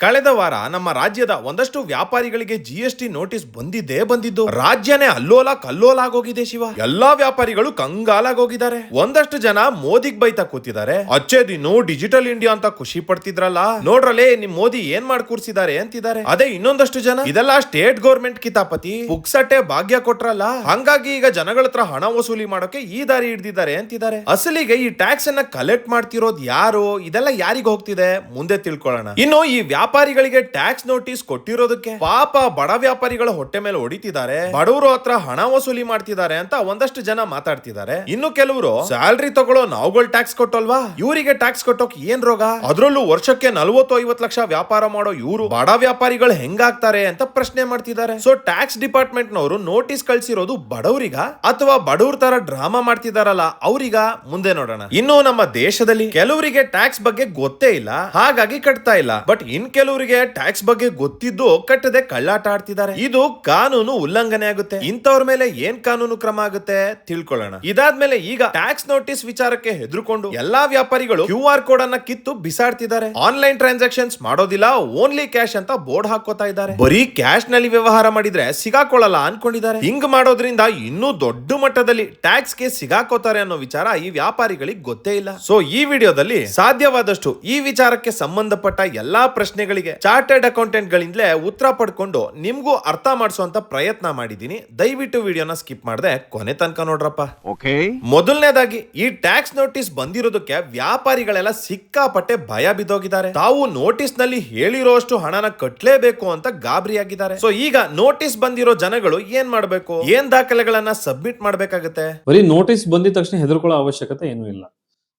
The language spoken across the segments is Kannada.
ಕಳೆದ ವಾರ ನಮ್ಮ ರಾಜ್ಯದ ಒಂದಷ್ಟು ವ್ಯಾಪಾರಿಗಳಿಗೆ ಜಿಎಸ್ಟಿ ನೋಟಿಸ್ ಬಂದಿದ್ದೇ ಬಂದಿದ್ದು. ರಾಜ್ಯನೇ ಅಲ್ಲೋಲ ಕಲ್ಲೋಲ ಆಗೋಗಿದೆ ಶಿವ. ಎಲ್ಲಾ ವ್ಯಾಪಾರಿಗಳು ಕಂಗಾಲಾಗೋಗಿದ್ದಾರೆ. ಒಂದಷ್ಟು ಜನ ಮೋದಿಗ್ ಬೈತಾ ಕೂತಿದ್ದಾರೆ. ಅಚ್ಚೆ ದಿನ್ನು ಡಿಜಿಟಲ್ ಇಂಡಿಯಾ ಅಂತ ಖುಷಿ ಪಡ್ತಿದ್ರಲ್ಲ? ನೋಡ್ರಲ್ಲೇ ನಿಮ್ ಮೋದಿ ಏನ್ ಮಾಡ್ ಕೂರ್ಸಿದ್ದಾರೆ ಅಂತಿದ್ದಾರೆ. ಅದೇ ಇನ್ನೊಂದಷ್ಟು ಜನ. ಇದೆಲ್ಲ ಸ್ಟೇಟ್ ಗೌರ್ಮೆಂಟ್ ಕಿತಾಪತಿ. ಪುಕ್ಸಟ್ಟೆ ಭಾಗ್ಯ ಕೊಟ್ರಲ್ಲ? ಹಂಗಾಗಿ ಈಗ ಜನಗಳ ಹತ್ರ ಹಣ ವಸೂಲಿ ಮಾಡೋಕೆ ಈ ದಾರಿ ಹಿಡ್ದಿದ್ದಾರೆ ಅಂತಿದ್ದಾರೆ. ಅಸಲಿಗೆ ಈ ಟ್ಯಾಕ್ಸ್ ಅನ್ನ ಕಲೆಕ್ಟ್ ಮಾಡ್ತಿರೋದು ಯಾರು? ಇದೆಲ್ಲ ಯಾರಿಗ ಹೋಗ್ತಿದೆ? ಮುಂದೆ ತಿಳ್ಕೊಳ್ಳೋಣ. ಇನ್ನು ಈ ವ್ಯಾಪಾರಿಗಳಿಗೆ ಟ್ಯಾಕ್ಸ್ ನೋಟಿಸ್ ಕೊಟ್ಟಿರೋದಕ್ಕೆ. ಪಾಪ ಬಡ ವ್ಯಾಪಾರಿಗಳ ಹೊಟ್ಟೆ ಮೇಲೆ ಹೊಡಿತಿದ್ದಾರೆ. ಬಡವರು ಹತ್ರ ಹಣ ವಸೂಲಿ ಮಾಡ್ತಿದ್ದಾರೆ ಅಂತ ಒಂದಷ್ಟು ಜನ ಮಾತಾಡ್ತಿದ್ದಾರೆ. ಇನ್ನು ಕೆಲವರು ಸ್ಯಾಲ್ರಿ ತಗೊಳ್ಳೋ ನಾವುಗಳು ಟ್ಯಾಕ್ಸ್ ಕೊಟ್ಟಲ್ವಾ? ಇವರಿಗೆ ಟ್ಯಾಕ್ಸ್ ಕೊಟ್ಟೋಕ್ ಏನ್ ರೋಗ? ಅದ್ರಲ್ಲೂ ವರ್ಷಕ್ಕೆ ನಲ್ವತ್ತು ಐವತ್ತು ಲಕ್ಷ ವ್ಯಾಪಾರ ಮಾಡೋ ಇವರು ಬಡ ವ್ಯಾಪಾರಿಗಳು ಹೆಂಗಾಗ್ತಾರೆ ಅಂತ ಪ್ರಶ್ನೆ ಮಾಡ್ತಿದ್ದಾರೆ. ಸೊ ಟ್ಯಾಕ್ಸ್ ಡಿಪಾರ್ಟ್ಮೆಂಟ್ ನವರು ನೋಟಿಸ್ ಕಳ್ಸಿರೋದು ಬಡವರಿಗ? ಅಥವಾ ಬಡವ್ರ ತರ ಡ್ರಾಮಾ ಮಾಡ್ತಿದಾರಲ್ಲ, ಅವ್ರಿಗ? ಮುಂದೆ ನೋಡೋಣ. ಇನ್ನು ನಮ್ಮ ದೇಶದಲ್ಲಿ ಕೆಲವರಿಗೆ ಟ್ಯಾಕ್ಸ್ ಬಗ್ಗೆ ಗೊತ್ತೇ ಇಲ್ಲ, ಹಾಗಾಗಿ ಕಟ್ತಾ ಇಲ್ಲ. ಬಟ್ ಇನ್ ಕೆಲವರಿಗೆ ಟ್ಯಾಕ್ಸ್ ಬಗ್ಗೆ ಗೊತ್ತಿದ್ದು ಕಟ್ಟದೆ ಕಳ್ಳಾಟ ಆಡ್ತಿದ್ದಾರೆ. ಇದು ಕಾನೂನು ಉಲ್ಲಂಘನೆ ಆಗುತ್ತೆ. ಇಂಥವ್ರ ಮೇಲೆ ಏನ್ ಕಾನೂನು ಕ್ರಮ ಆಗುತ್ತೆ ತಿಳ್ಕೊಳ್ಳೋಣ. ಇದಾದ್ಮೇಲೆ ಈಗ ಟ್ಯಾಕ್ಸ್ ನೋಟಿಸ್ ವಿಚಾರಕ್ಕೆ ಹೆದರ್ಕೊಂಡು ಎಲ್ಲಾ ವ್ಯಾಪಾರಿಗಳು ಕ್ಯೂ ಆರ್ ಕೋಡ್ ಅನ್ನ ಕಿತ್ತು ಬಿಸಾಡ್ತಿದ್ದಾರೆ. ಆನ್ಲೈನ್ ಟ್ರಾನ್ಸಾಕ್ಷನ್ಸ್ ಮಾಡೋದಿಲ್ಲ ಓನ್ಲಿ ಕ್ಯಾಶ್ ಅಂತ ಬೋರ್ಡ್ ಹಾಕೋತಾ ಇದ್ದಾರೆ. ಬರೀ ಕ್ಯಾಶ್ನಲ್ಲಿ ವ್ಯವಹಾರ ಮಾಡಿದ್ರೆ ಸಿಗಾಕೊಳ್ಳಲ್ಲ ಅನ್ಕೊಂಡಿದ್ದಾರೆ. ಹಿಂಗ್ ಮಾಡೋದ್ರಿಂದ ಇನ್ನೂ ದೊಡ್ಡ ಮಟ್ಟದಲ್ಲಿ ಟ್ಯಾಕ್ಸ್ಗೆ ಸಿಗಾಕೋತಾರೆ ಅನ್ನೋ ವಿಚಾರ ಈ ವ್ಯಾಪಾರಿಗಳಿಗೆ ಗೊತ್ತೇ ಇಲ್ಲ. ಸೊ ಈ ವಿಡಿಯೋದಲ್ಲಿ ಸಾಧ್ಯವಾದಷ್ಟು ಈ ವಿಚಾರಕ್ಕೆ ಸಂಬಂಧಪಟ್ಟ ಎಲ್ಲಾ ಪ್ರಶ್ನೆಗಳಿಗೆ ಚಾರ್ಟೆಡ್ ಅಕೌಂಟೆಂಟ್ ಗಳಿಂದಲೇ ಉತ್ತರ ಪಡ್ಕೊಂಡು ನಿಮ್ಗೂ ಅರ್ಥ ಮಾಡಿಸುವಂತ ಪ್ರಯತ್ನ ಮಾಡಿದೀನಿ ದಯವಿಟ್ಟು ವಿಡಿಯೋನ ಸ್ಕಿಪ್ ಮಾಡದೆ ಕೊನೆ ತನಕ ನೋಡ್ರಪ್ಪ. ಓಕೆ. ಮೊದಲನೇದಾಗಿ ಈ ಟ್ಯಾಕ್ಸ್ ನೋಟಿಸ್ ಬಂದಿರೋದಕ್ಕೆ ವ್ಯಾಪಾರಿಗಳೆಲ್ಲ ಸಿಕ್ಕಾಪಟ್ಟೆ ಭಯ ಬಿದ್ದೋಗಿದ್ದಾರೆ. ತಾವು ನೋಟಿಸ್ನಲ್ಲಿ ಹೇಳಿರೋಷ್ಟು ಹಣನ ಕಟ್ಲೇಬೇಕು ಅಂತ ಗಾಬರಿಯಾಗಿದ್ದಾರೆ. ಸೊ ಈಗ ನೋಟಿಸ್ ಬಂದಿರೋ ಜನಗಳು ಏನ್ ಮಾಡ್ಬೇಕು? ಏನ್ ದಾಖಲೆಗಳನ್ನ ಸಬ್ಮಿಟ್ ಮಾಡ್ಬೇಕಾಗತ್ತೆ? ಬರೀ ನೋಟಿಸ್ ಬಂದಿದ ತಕ್ಷಣ ಹೆದರ್ಕೊಳ್ಳೋ ಅವಶ್ಯಕತೆ ಏನೂ ಇಲ್ಲ.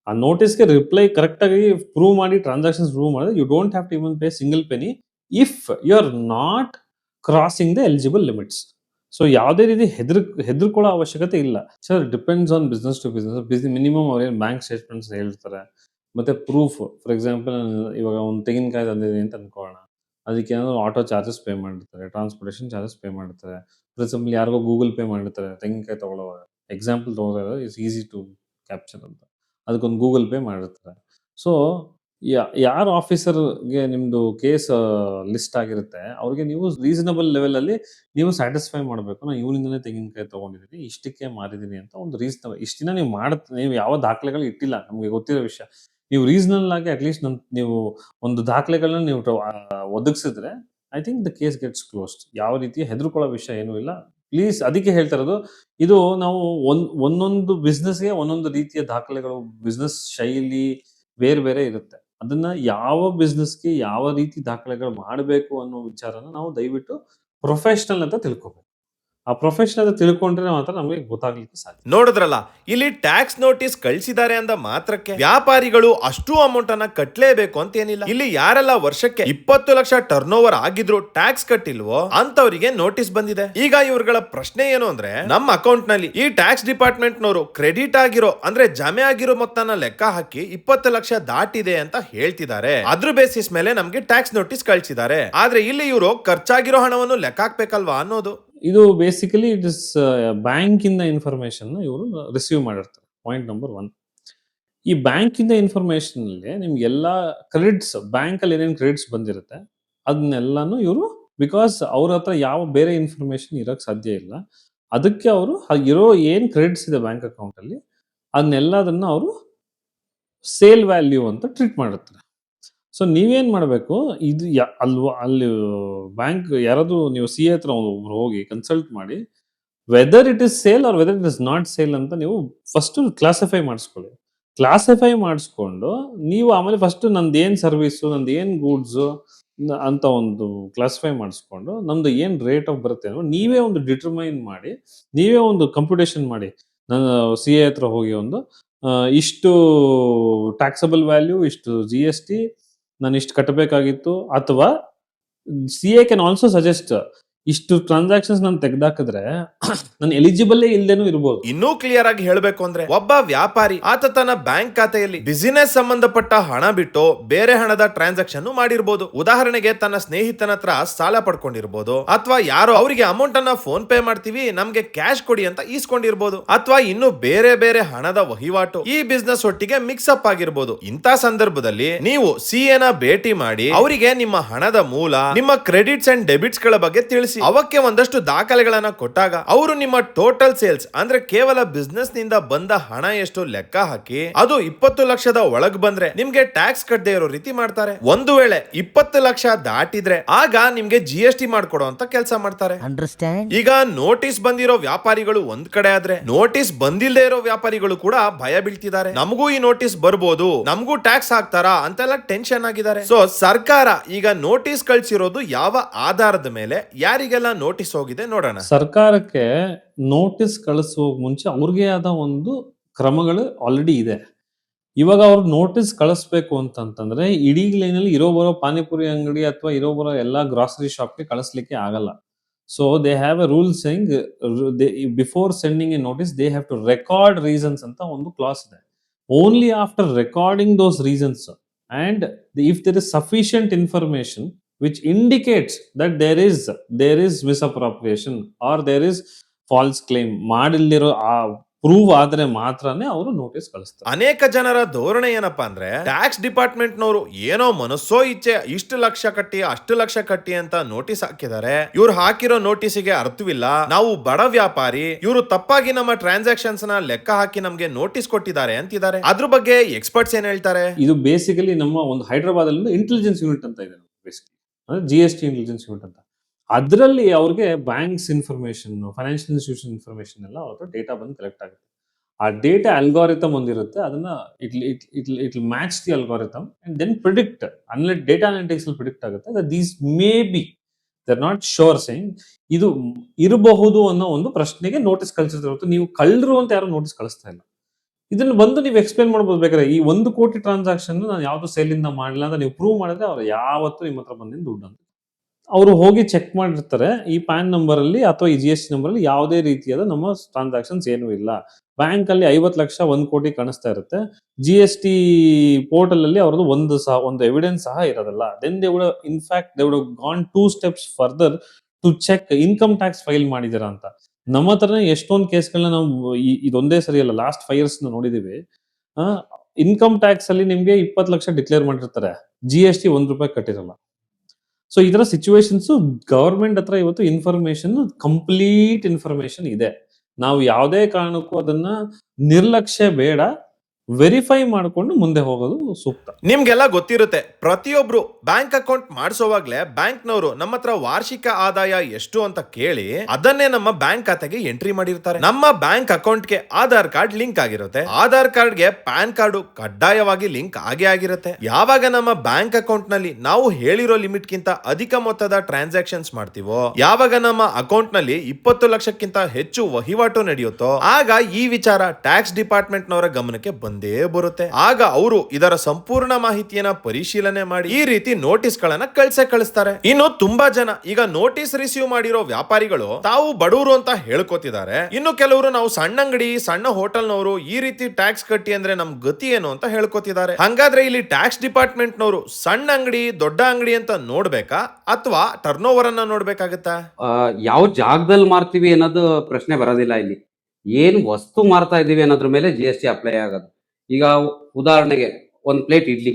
ಆ ನೋಟಿಸ್ಗೆ ರಿಪ್ಲೈ ಕರೆಕ್ಟಾಗಿ ಪ್ರೂವ್ ಮಾಡಿ ಟ್ರಾನ್ಸಾಕ್ಷನ್ಸ್ ಪ್ರೂವ್ ಮಾಡಿದ್ರೆ you don't have to even pay single penny if you are not crossing the eligible limits so ಯಾವುದೇ ರೀತಿ ಹೆದರ್, ಹೆದರ್ಕೊಳ್ಳೋ ಅವಶ್ಯಕತೆ ಇಲ್ಲ. Sir depends on business to business business minimum ಅವ್ರೇನು ಬ್ಯಾಂಕ್ ಸ್ಟೇಟ್ಮೆಂಟ್ಸ್ ಹೇಳ್ತಾರೆ. ಮತ್ತೆ ಪ್ರೂಫ್ ಫಾರ್ ಎಕ್ಸಾಂಪಲ್ ಇವಾಗ ಒಂದು ತೆಂಗಿನಕಾಯಿ ತಂದಿದ್ದೀನಿ ಅಂತ ಅನ್ಕೊಳ್ಳೋಣ. ಅದಕ್ಕೆ ಏನಾದ್ರು ಆಟೋ ಚಾರ್ಜಸ್ ಪೇ ಮಾಡಿರ್ತಾರೆ ಟ್ರಾನ್ಸ್ಪೋರ್ಟೇಷನ್ ಚಾರ್ಜಸ್ ಪೇ ಮಾಡಿರ್ತಾರೆ. ಫಾರ್ ಎಕ್ಸಾಂಪಲ್ ಯಾರಿಗೋ ಗೂಗಲ್ ಪೇ ಮಾಡಿರ್ತಾರೆ, ತೆಂಗಿನಕಾಯಿ ತೊಗೊಳ್ಳೋವಾಗ. ಎಕ್ಸಾಂಪಲ್ ತೊಗೊಳೋದು ಇಟ್ಸ್ ಈಸಿ ಟು ಕ್ಯಾಪ್ಚರ್ ಅಂತ. ಅದಕ್ಕೊಂದು ಗೂಗಲ್ ಪೇ ಮಾಡಿರ್ತಾರೆ. ಸೊ ಯಾರು ಆಫೀಸರ್ಗೆ ನಿಮ್ಮದು ಕೇಸ್ ಲಿಸ್ಟ್ ಆಗಿರುತ್ತೆ, ಅವ್ರಿಗೆ ನೀವು ರೀಸನಬಲ್ ಲೆವೆಲಲ್ಲಿ ನೀವು ಸ್ಯಾಟಿಸ್ಫೈ ಮಾಡಬೇಕು. ನಾನು ಇವನಿಂದನೇ ತೆಂಗಿನಕಾಯಿ ತೊಗೊಂಡಿದ್ದೀನಿ ಇಷ್ಟಕ್ಕೆ ಮಾರಿದ್ದೀನಿ ಅಂತ ಒಂದು ರೀಸನಬಲ್ ಇಷ್ಟಿನ ನೀವು ಮಾಡುತ್ತೆ ನೀವು ಯಾವ ದಾಖಲೆಗಳು ಇಟ್ಟಿಲ್ಲ, ನಮಗೆ ಗೊತ್ತಿರೋ ವಿಷಯ. ನೀವು ರೀಸನಲ್ ಆಗಿ ಅಟ್ಲೀಸ್ಟ್ ನನ್, ನೀವು ಒಂದು ದಾಖಲೆಗಳನ್ನ ನೀವು ಒದಗಿಸಿದ್ರೆ I think the case gets closed ಯಾವ ರೀತಿ ಹೆದರ್ಕೊಳ್ಳೋ ವಿಷಯ ಏನೂ ಇಲ್ಲ. ಪ್ಲೀಸ್ ಅದಕ್ಕೆ ಹೇಳ್ತಾ ಇರೋದು, ಇದು ನಾವು ಒಂದ್, ಒಂದೊಂದು ಬಿಸ್ನೆಸ್ಗೆ ಒಂದೊಂದು ರೀತಿಯ ದಾಖಲೆಗಳು ಬಿಸ್ನೆಸ್ ಶೈಲಿ ಬೇರೆ ಬೇರೆ ಇರುತ್ತೆ. ಅದನ್ನ ಯಾವ ಬಿಸ್ನೆಸ್ಗೆ ಯಾವ ರೀತಿ ದಾಖಲೆಗಳು ಮಾಡಬೇಕು ಅನ್ನೋ ವಿಚಾರನ ನಾವು ದಯವಿಟ್ಟು ಪ್ರೊಫೆಷನಲ್ ಅಂತ ತಿಳ್ಕೊಬೇಕು. ಆ ಪ್ರೊಫೆಷನಲ್ ಅಂತ ತಿಳ್ಕೊಂಡ್ರೆ ಮಾತ್ರ ನಮಗೆ ಗೊತ್ತಾಗ್ಲಿಕ್ಕೆ ಸಾಧ್ಯ. ನೋಡಿದ್ರಲ್ಲ, ಇಲ್ಲಿ ಟ್ಯಾಕ್ಸ್ ನೋಟಿಸ್ ಕಳಿಸಿದ್ದಾರೆ ಅಂದ ಮಾತ್ರಕ್ಕೆ ವ್ಯಾಪಾರಿಗಳು ಅಷ್ಟು ಅಮೌಂಟ್ ಅನ್ನ ಕಟ್ಲೇಬೇಕು ಅಂತ ಏನಿಲ್ಲ ಇಲ್ಲಿ ಯಾರೆಲ್ಲ ವರ್ಷಕ್ಕೆ ಇಪ್ಪತ್ತು ಲಕ್ಷ ಟರ್ನ್ ಓವರ್ ಆಗಿದ್ರು ಟ್ಯಾಕ್ಸ್ ಕಟ್ಟಿಲ್ವೋ ಅಂತವರಿಗೆ ನೋಟಿಸ್ ಬಂದಿದೆ. ಈಗ ಇವ್ರಗಳ ಪ್ರಶ್ನೆ ಏನು ಅಂದ್ರೆ, ನಮ್ಮ ಅಕೌಂಟ್ನಲ್ಲಿ ಈ ಟ್ಯಾಕ್ಸ್ ಡಿಪಾರ್ಟ್ಮೆಂಟ್ ನವರು ಕ್ರೆಡಿಟ್ ಆಗಿರೋ ಅಂದ್ರೆ ಜಮೆ ಆಗಿರೋ ಮೊತ್ತನ ಲೆಕ್ಕ ಹಾಕಿ ಇಪ್ಪತ್ತು ಲಕ್ಷ ದಾಟಿದೆ ಅಂತ ಹೇಳ್ತಿದ್ದಾರೆ. ಅದ್ರ ಬೇಸಿಸ್ ಮೇಲೆ ನಮ್ಗೆ ಟ್ಯಾಕ್ಸ್ ನೋಟಿಸ್ ಕಳ್ಸಿದ್ದಾರೆ. ಆದ್ರೆ ಇಲ್ಲಿ ಇವರು ಖರ್ಚಾಗಿರೋ ಹಣವನ್ನು ಲೆಕ್ಕ ಹಾಕ್ಬೇಕಲ್ವಾ ಅನ್ನೋದು. ಇದು ಬೇಸಿಕಲಿ ಇಟ್ ಇಸ್ ಬ್ಯಾಂಕಿಂದ ಇನ್ಫಾರ್ಮೇಶನ್ ಇವರು ರಿಸೀವ್ ಮಾಡಿರ್ತಾರೆ. ಪಾಯಿಂಟ್ ನಂಬರ್ ಒನ್ ಈ ಬ್ಯಾಂಕಿಂದ ಇನ್ಫಾರ್ಮೇಶನ್ ಅಲ್ಲಿ ನಿಮ್ಗೆ ಎಲ್ಲ ಕ್ರೆಡಿಟ್ಸ್ ಬ್ಯಾಂಕಲ್ಲಿ ಏನೇನು ಕ್ರೆಡಿಟ್ಸ್ ಬಂದಿರುತ್ತೆ ಅದನ್ನೆಲ್ಲಾನು ಇವರು ಬಿಕಾಸ್ ಅವ್ರ ಹತ್ರ ಯಾವ ಬೇರೆ ಇನ್ಫಾರ್ಮೇಶನ್ ಇರೋಕ್ಕೆ ಸಾಧ್ಯ ಇಲ್ಲ, ಅದಕ್ಕೆ ಅವರು ಇರೋ ಏನು ಕ್ರೆಡಿಟ್ಸ್ ಇದೆ ಬ್ಯಾಂಕ್ ಅಕೌಂಟಲ್ಲಿ ಅದನ್ನೆಲ್ಲದನ್ನು ಅವರು ಸೇಲ್ ವ್ಯಾಲ್ಯೂ ಅಂತ ಟ್ರೀಟ್ ಮಾಡಿರ್ತಾರೆ. ಸೊ ನೀವೇನು ಮಾಡಬೇಕು? ಇದು ಅಲ್ವ ಅಲ್ವಾ, ಅಲ್ಲಿ ಬ್ಯಾಂಕ್ ಯಾರಾದರೂ ನೀವು ಸಿ ಹತ್ರ ಒಬ್ರು ಹೋಗಿ ಕನ್ಸಲ್ಟ್ ಮಾಡಿ whether it is sale or whether it is not sale ಅಂತ ನೀವು ಫಸ್ಟ್ ಕ್ಲಾಸಿಫೈ ಮಾಡಿಸ್ಕೊಳ್ಳಿ. ಕ್ಲಾಸಿಫೈ ಮಾಡಿಸ್ಕೊಂಡು ನೀವು ಆಮೇಲೆ ಫಸ್ಟ್ ನಂದು ಏನು ಸರ್ವಿಸು ನಂದು ಏನು ಗೂಡ್ಸು ಅಂತ ಒಂದು ಕ್ಲಾಸಿಫೈ ಮಾಡಿಸ್ಕೊಂಡು ನಮ್ದು ಏನು ರೇಟ್ ಆಫ್ ಬರುತ್ತೆ ಅನ್ನೋ ನೀವೇ ಒಂದು ಡಿಟರ್ಮೈನ್ ಮಾಡಿ, ನೀವೇ ಒಂದು ಕಂಪ್ಯೂಟೇಷನ್ ಮಾಡಿ. ನನ್ನ ಸಿ ಎ ಹತ್ರ ಹೋಗಿ ಒಂದು ಇಷ್ಟು ಟ್ಯಾಕ್ಸಬಲ್ ವ್ಯಾಲ್ಯೂ ಇಷ್ಟು ಜಿ ಎಸ್ ಟಿ ನಾನು ಇಷ್ಟು ಕಟ್ಟಬೇಕಾಗಿತ್ತು ಅಥವಾ C A can also suggest ಇಷ್ಟು ಟ್ರಾನ್ಸಾಕ್ಷನ್ಸ್ ನಾನು ತೆಗ್ದಾಕಿದ್ರೆ ನಾನು ಎಲಿಜಿಬಲ್ ಇಲ್ದೇನು ಇರಬಹುದು ಇನ್ನೂ ಕ್ಲಿಯರ್ ಆಗಿ ಹೇಳಬೇಕು ಅಂದ್ರೆ ಒಬ್ಬ ವ್ಯಾಪಾರಿ ಆತ ತನ್ನ ಬ್ಯಾಂಕ್ ಖಾತೆಯಲ್ಲಿ ಬಿಸಿನೆಸ್ ಸಂಬಂಧಪಟ್ಟ ಹಣ ಬಿಟ್ಟು ಬೇರೆ ಹಣದ ಟ್ರಾನ್ಸಾಕ್ಷನ್ ಮಾಡಿರ್ಬೋದು. ಉದಾಹರಣೆಗೆ ತನ್ನ ಸ್ನೇಹಿತನ ಹತ್ರ ಸಾಲ ಪಡ್ಕೊಂಡಿರ್ಬೋದು. ಅಥವಾ ಯಾರೋ ಅವರಿಗೆ ಅಮೌಂಟ್ ಅನ್ನ ಫೋನ್ ಪೇ ಮಾಡ್ತೀವಿ, ನಮ್ಗೆ ಕ್ಯಾಶ್ ಕೊಡಿ ಅಂತ ಈಸ್ಕೊಂಡಿರ್ಬೋದು. ಅಥವಾ ಇನ್ನು ಬೇರೆ ಬೇರೆ ಹಣದ ವಹಿವಾಟು ಈ ಬಿಸ್ನೆಸ್ ಒಟ್ಟಿಗೆ ಮಿಕ್ಸ್ ಅಪ್ ಆಗಿರ್ಬೋದು. ಇಂಥ ಸಂದರ್ಭದಲ್ಲಿ ನೀವು ಸಿ ನ ಭೇಟಿ ಮಾಡಿ, ಅವರಿಗೆ ನಿಮ್ಮ ಹಣದ ಮೂಲ, ನಿಮ್ಮ ಕ್ರೆಡಿಟ್ಸ್ ಅಂಡ್ ಡೆಬಿಟ್ಸ್ಗಳ ಬಗ್ಗೆ ತಿಳಿಸಿ. ಅವಕ್ಕೆ ಒಂದಷ್ಟು ದಾಖಲೆಗಳನ್ನ ಕೊಟ್ಟಾಗ ಅವರು ನಿಮ್ಮ ಟೋಟಲ್ ಸೇಲ್ಸ್ ಅಂದ್ರೆ ಕೇವಲ ಬಿಸ್ನೆಸ್ನಿಂದ ಬಂದ ಹಣ ಎಷ್ಟು ಲೆಕ್ಕ ಹಾಕಿ ಅದು ಇಪ್ಪತ್ತು ಲಕ್ಷದ ಒಳಗ್ ಬಂದ್ರೆ ನಿಮ್ಗೆ ಟ್ಯಾಕ್ಸ್ ಕಟ್ಟದೆ ಇರೋ ರೀತಿ ಮಾಡ್ತಾರೆ. ಒಂದು ವೇಳೆ ಇಪ್ಪತ್ತು ಲಕ್ಷ ದಾಟಿದ್ರೆ ಆಗ ನಿಮ್ಗೆ ಜಿ ಎಸ್ ಟಿ ಮಾಡ್ಕೊಡೋ ಅಂತ ಕೆಲಸ ಮಾಡ್ತಾರೆ? ಈಗ ನೋಟಿಸ್ ಬಂದಿರೋ ವ್ಯಾಪಾರಿಗಳು ಒಂದ್ ಕಡೆ ಆದ್ರೆ ನೋಟಿಸ್ ಬಂದಿಲ್ಲದೆ ಇರೋ ವ್ಯಾಪಾರಿಗಳು ಕೂಡ ಭಯ ಬೀಳ್ತಿದ್ದಾರೆ. ನಮಗೂ ಈ ನೋಟಿಸ್ ಬರ್ಬೋದು ನಮಗೂ ಟ್ಯಾಕ್ಸ್ ಹಾಕ್ತಾರಾ ಅಂತೆಲ್ಲ ಟೆನ್ಷನ್ ಆಗಿದ್ದಾರೆ. ಸೊ ಸರ್ಕಾರ ಈಗ ನೋಟಿಸ್ ಕಳ್ಸಿರೋದು ಯಾವ ಆಧಾರದ ಮೇಲೆ ಯಾರಿಗೆಲ್ಲ ನೋಟಿಸ್ ಹೋಗಿದೆ, ನೋಡೋಣ. ಸರ್ಕಾರಕ್ಕೆ ನೋಟಿಸ್ ಕಳಿಸುವ ಮುಂಚೆ ಅವ್ರಿಗೆ ಆದ ಒಂದು ಕ್ರಮಗಳು ಆಲ್ರೆಡಿ ಇದೆ. ಇವಾಗ ಅವ್ರು ನೋಟಿಸ್ ಕಳಿಸ್ಬೇಕು ಅಂತಂತಂದ್ರೆ ಇಡೀ ಲೈನಲ್ಲಿ ಇರೋ ಬರೋ ಪಾನಿಪುರಿ ಅಂಗಡಿ ಅಥವಾ ಇರೋ ಬರೋ ಎಲ್ಲ ಗ್ರಾಸರಿ ಶಾಪ್ಗೆ ಕಳಿಸ್ಲಿಕ್ಕೆ ಆಗಲ್ಲ. So they have a rule saying before sending a notice they have to record reasons ಅಂತ ಒಂದು ಕ್ಲಾಸ್ ಇದೆ. Only after recording those reasons and if there is sufficient information which indicates that there is there is misappropriation or there is false claim ಮಾಡಿಲ್ದಿರೋ ಆ ಪ್ರೂವ್ ಆದ್ರೆ ಮಾತ್ರನೇ ಅವರು ನೋಟಿಸ್ ಕಳಿಸ್ತಾರೆ. ಅನೇಕ ಜನರ ಧೋರಣೆ ಏನಪ್ಪಾ ಅಂದ್ರೆ ಟ್ಯಾಕ್ಸ್ ಡಿಪಾರ್ಟ್ಮೆಂಟ್ ನವರು ಏನೋ ಮನಸ್ಸೋ ಇಚ್ಛೆ ಇಷ್ಟು ಲಕ್ಷ ಕಟ್ಟಿ ಅಷ್ಟು ಲಕ್ಷ ಕಟ್ಟಿ ಅಂತ ನೋಟಿಸ್ ಹಾಕಿದ್ದಾರೆ. ಇವ್ರು ಹಾಕಿರೋ ನೋಟಿಸಿಗೆ ಅರ್ಥವಿಲ್ಲ. ನಾವು ಬಡ ವ್ಯಾಪಾರಿ ಇವರು ತಪ್ಪಾಗಿ ನಮ್ಮ ಟ್ರಾನ್ಸಾಕ್ಷನ್ಸ್ನ ಲೆಕ್ಕ ಹಾಕಿ ನಮ್ಗೆ ನೋಟಿಸ್ ಕೊಟ್ಟಿದ್ದಾರೆ ಅಂತಿದ್ದಾರೆ. ಅದ್ರ ಬಗ್ಗೆ ಎಕ್ಸ್ಪರ್ಟ್ಸ್ ಏನ್ ಹೇಳ್ತಾರೆ? ಇದು ಬೇಸಿಕಲಿ ನಮ್ಮ ಒಂದು ಹೈದರಾಬಾದ್ ಅಲ್ಲಿ ಇಂಟೆಲಿಜೆನ್ಸ್ ಯೂನಿಟ್ ಅಂತ ಇದೆ ಬೇಸಿಕಲಿ ಅಂದ್ರೆ G S T intelligence unit ಅಂತ. ಅದರಲ್ಲಿ ಅವ್ರಿಗೆ banks information financial institution information ಎಲ್ಲ ಅವ್ರ ಡೇಟಾ ಬಂದು ಕಲೆಕ್ಟ್ ಆಗುತ್ತೆ. ಆ ಡೇಟಾ ಅಲ್ಗಾರಿಥಮ್ ಒಂದಿರುತ್ತೆ, ಅದನ್ನ it it it it match the algorithm and then predict and let data analytics ಅಲ್ಲಿ ಪ್ರಿಡಿಕ್ಟ್ ಆಗುತ್ತೆ these may be there not sure thing ಇದು ಇರಬಹುದು ಅನ್ನೋ ಒಂದು ಪ್ರಶ್ನೆಗೆ ನೋಟಿಸ್ ಕಳಿಸಿದ್ರು ನೀವು ಕಳ್ಳರು ಅಂತ ಯಾರು ನೋಟಿಸ್ ಕಳಿಸ್ತಾ ಇಲ್ಲ. ಇದನ್ನ ಬಂದು ನೀವು ಎಕ್ಸ್ಪ್ಲೇನ್ ಮಾಡ್ಬೋದು. ಬೇಕಾದ್ರೆ ಈ ಒಂದು ಕೋಟಿ ಟ್ರಾನ್ಸಾಕ್ಷನ್ ನಾನು ಯಾವ್ದು ಸೇಲಿಂದ ಮಾಡಿಲ್ಲ ಅಂತ ನೀವು ಪ್ರೂವ್ ಮಾಡಿದ್ರೆ ಅವ್ರು ಯಾವತ್ತೂ ನಿಮ್ಮ ಹತ್ರ ಬಂದಿದ್ದು ದುಡ್ಡು ಅಂತ. ಅವರು ಹೋಗಿ ಚೆಕ್ ಮಾಡಿರ್ತಾರೆ. ಈ ಪ್ಯಾನ್ ನಂಬರ್ ಅಲ್ಲಿ ಅಥವಾ ಈ ಜಿ ಎಸ್ ಟಿ ನಂಬರ್ ಅಲ್ಲಿ ಯಾವುದೇ ರೀತಿಯಾದ ನಮ್ಮ ಟ್ರಾನ್ಸಾಕ್ಷನ್ಸ್ ಏನೂ ಇಲ್ಲ. ಬ್ಯಾಂಕ್ ಅಲ್ಲಿ ಐವತ್ತು ಲಕ್ಷ ಒಂದ್ ಕೋಟಿ ಕಾಣಿಸ್ತಾ ಇರುತ್ತೆ. ಜಿ ಎಸ್ ಟಿ ಪೋರ್ಟಲ್ ಅಲ್ಲಿ ಅವ್ರದ್ದು ಒಂದು ಸಹ, ಒಂದು ಎವಿಡೆನ್ಸ್ ಸಹ ಇರೋದಲ್ಲ. Then they would in fact they would gone two steps further to check income tax file ಮಾಡಿದಿರಾ ಅಂತ. ನಮ್ಮ ಹತ್ರನೇ ಎಷ್ಟೊಂದು ಕೇಸ್ಗಳನ್ನ ನಾವು ಇದೊಂದೇ ಸರಿ ಅಲ್ಲ ಲಾಸ್ಟ್ ಫೈವ್ ಇಯರ್ಸ್ ನೋಡಿದೀವಿ. ಇನ್ಕಮ್ ಟ್ಯಾಕ್ಸ್ ಅಲ್ಲಿ ನಿಮ್ಗೆ ಇಪ್ಪತ್ತು ಲಕ್ಷ ಡಿಕ್ಲೇರ್ ಮಾಡಿರ್ತಾರೆ ಜಿ ಎಸ್ ಟಿ ಒಂದ್ ರೂಪಾಯಿ ಕಟ್ಟಿರಲ್ಲ. ಸೊ ಈ ತರ ಸಿಚುವೇಶನ್ಸ್ ಗವರ್ಮೆಂಟ್ ಹತ್ರ ಇವತ್ತು ಇನ್ಫಾರ್ಮೇಶನ್ ಕಂಪ್ಲೀಟ್ ಇನ್ಫಾರ್ಮೇಶನ್ ಇದೆ. ನಾವು ಯಾವುದೇ ಕಾರಣಕ್ಕೂ ಅದನ್ನ ನಿರ್ಲಕ್ಷ್ಯ ಬೇಡ. ವೆರಿಫೈ ಮಾಡ್ಕೊಂಡು ಮುಂದೆ ಹೋಗೋದು ಸೂಕ್ತ. ನಿಮ್ಗೆಲ್ಲ ಗೊತ್ತಿರುತ್ತೆ, ಪ್ರತಿಯೊಬ್ರು ಬ್ಯಾಂಕ್ ಅಕೌಂಟ್ ಮಾಡಿಸೋವಾಗ್ಲೇ ಬ್ಯಾಂಕ್ನವರು ನಮ್ಮ ಹತ್ರ ವಾರ್ಷಿಕ ಆದಾಯ ಎಷ್ಟು ಅಂತ ಕೇಳಿ ಅದನ್ನೇ ನಮ್ಮ ಬ್ಯಾಂಕ್ ಖಾತೆಗೆ ಎಂಟ್ರಿ ಮಾಡಿರ್ತಾರೆ. ನಮ್ಮ ಬ್ಯಾಂಕ್ ಅಕೌಂಟ್ಗೆ ಆಧಾರ್ ಕಾರ್ಡ್ ಲಿಂಕ್ ಆಗಿರುತ್ತೆ. ಆಧಾರ್ ಕಾರ್ಡ್ಗೆ ಪ್ಯಾನ್ ಕಾರ್ಡ್ ಕಡ್ಡಾಯವಾಗಿ ಲಿಂಕ್ ಆಗೇ ಆಗಿರುತ್ತೆ. ಯಾವಾಗ ನಮ್ಮ ಬ್ಯಾಂಕ್ ಅಕೌಂಟ್ನಲ್ಲಿ ನಾವು ಹೇಳಿರೋ ಲಿಮಿಟ್ ಗಿಂತ ಅಧಿಕ ಮೊತ್ತದ ಟ್ರಾನ್ಸಾಕ್ಷನ್ಸ್ ಮಾಡ್ತೀವೋ, ಯಾವಾಗ ನಮ್ಮ ಅಕೌಂಟ್ನಲ್ಲಿ ಇಪ್ಪತ್ತು ಲಕ್ಷಕ್ಕಿಂತ ಹೆಚ್ಚು ವಹಿವಾಟು ನಡೆಯುತ್ತೋ, ಆಗ ಈ ವಿಚಾರ ಟ್ಯಾಕ್ಸ್ ಡಿಪಾರ್ಟ್ಮೆಂಟ್ ನವರ ಗಮನಕ್ಕೆ ಬಂದೇ ಬರುತ್ತೆ. ಆಗ ಅವರು ಇದರ ಸಂಪೂರ್ಣ ಮಾಹಿತಿಯನ್ನ ಪರಿಶೀಲನೆ ಮಾಡಿ ಈ ರೀತಿ ನೋಟಿಸ್ ಗಳನ್ನ ಕಳ್ಸೆ ಕಳಿಸ್ತಾರೆ. ಇನ್ನು ತುಂಬಾ ಜನ ಈಗ ನೋಟಿಸ್ ರಿಸೀವ್ ಮಾಡಿರೋ ವ್ಯಾಪಾರಿಗಳು ತಾವು ಬಡವರು ಅಂತ ಹೇಳ್ಕೊತಿದ್ದಾರೆ. ಇನ್ನು ಕೆಲವರು ನಾವು ಸಣ್ಣ ಅಂಗಡಿ, ಸಣ್ಣ ಹೋಟೆಲ್ನವರು ಈ ರೀತಿ ಟ್ಯಾಕ್ಸ್ ಕಟ್ಟಿ ಅಂದ್ರೆ ನಮ್ ಗತಿ ಏನು ಅಂತ ಹೇಳ್ಕೊತಿದ್ದಾರೆ. ಹಂಗಾದ್ರೆ ಇಲ್ಲಿ ಟ್ಯಾಕ್ಸ್ ಡಿಪಾರ್ಟ್ಮೆಂಟ್ ನವರು ಸಣ್ಣ ಅಂಗಡಿ, ದೊಡ್ಡ ಅಂಗಡಿ ಅಂತ ನೋಡ್ಬೇಕಾ? ಅಥವಾ ಟರ್ನ್ ಓವರ್ ಅನ್ನ ನೋಡ್ಬೇಕಾಗತ್ತಾ? ಯಾವ ಜಾಗದಲ್ಲಿ ಮಾರ್ತೀವಿ ಅನ್ನೋದು ಪ್ರಶ್ನೆ ಬರೋದಿಲ್ಲ ಇಲ್ಲಿ. ಏನ್ ವಸ್ತು ಮಾರ್ತಾ ಇದೀವಿ ಅನ್ನೋದ್ರ ಮೇಲೆ ಜಿ ಎಸ್ ಟಿ ಅಪ್ಲೈ ಆಗೋದು. ಈಗ ಉದಾಹರಣೆಗೆ ಒಂದು ಪ್ಲೇಟ್ ಇಡ್ಲಿ.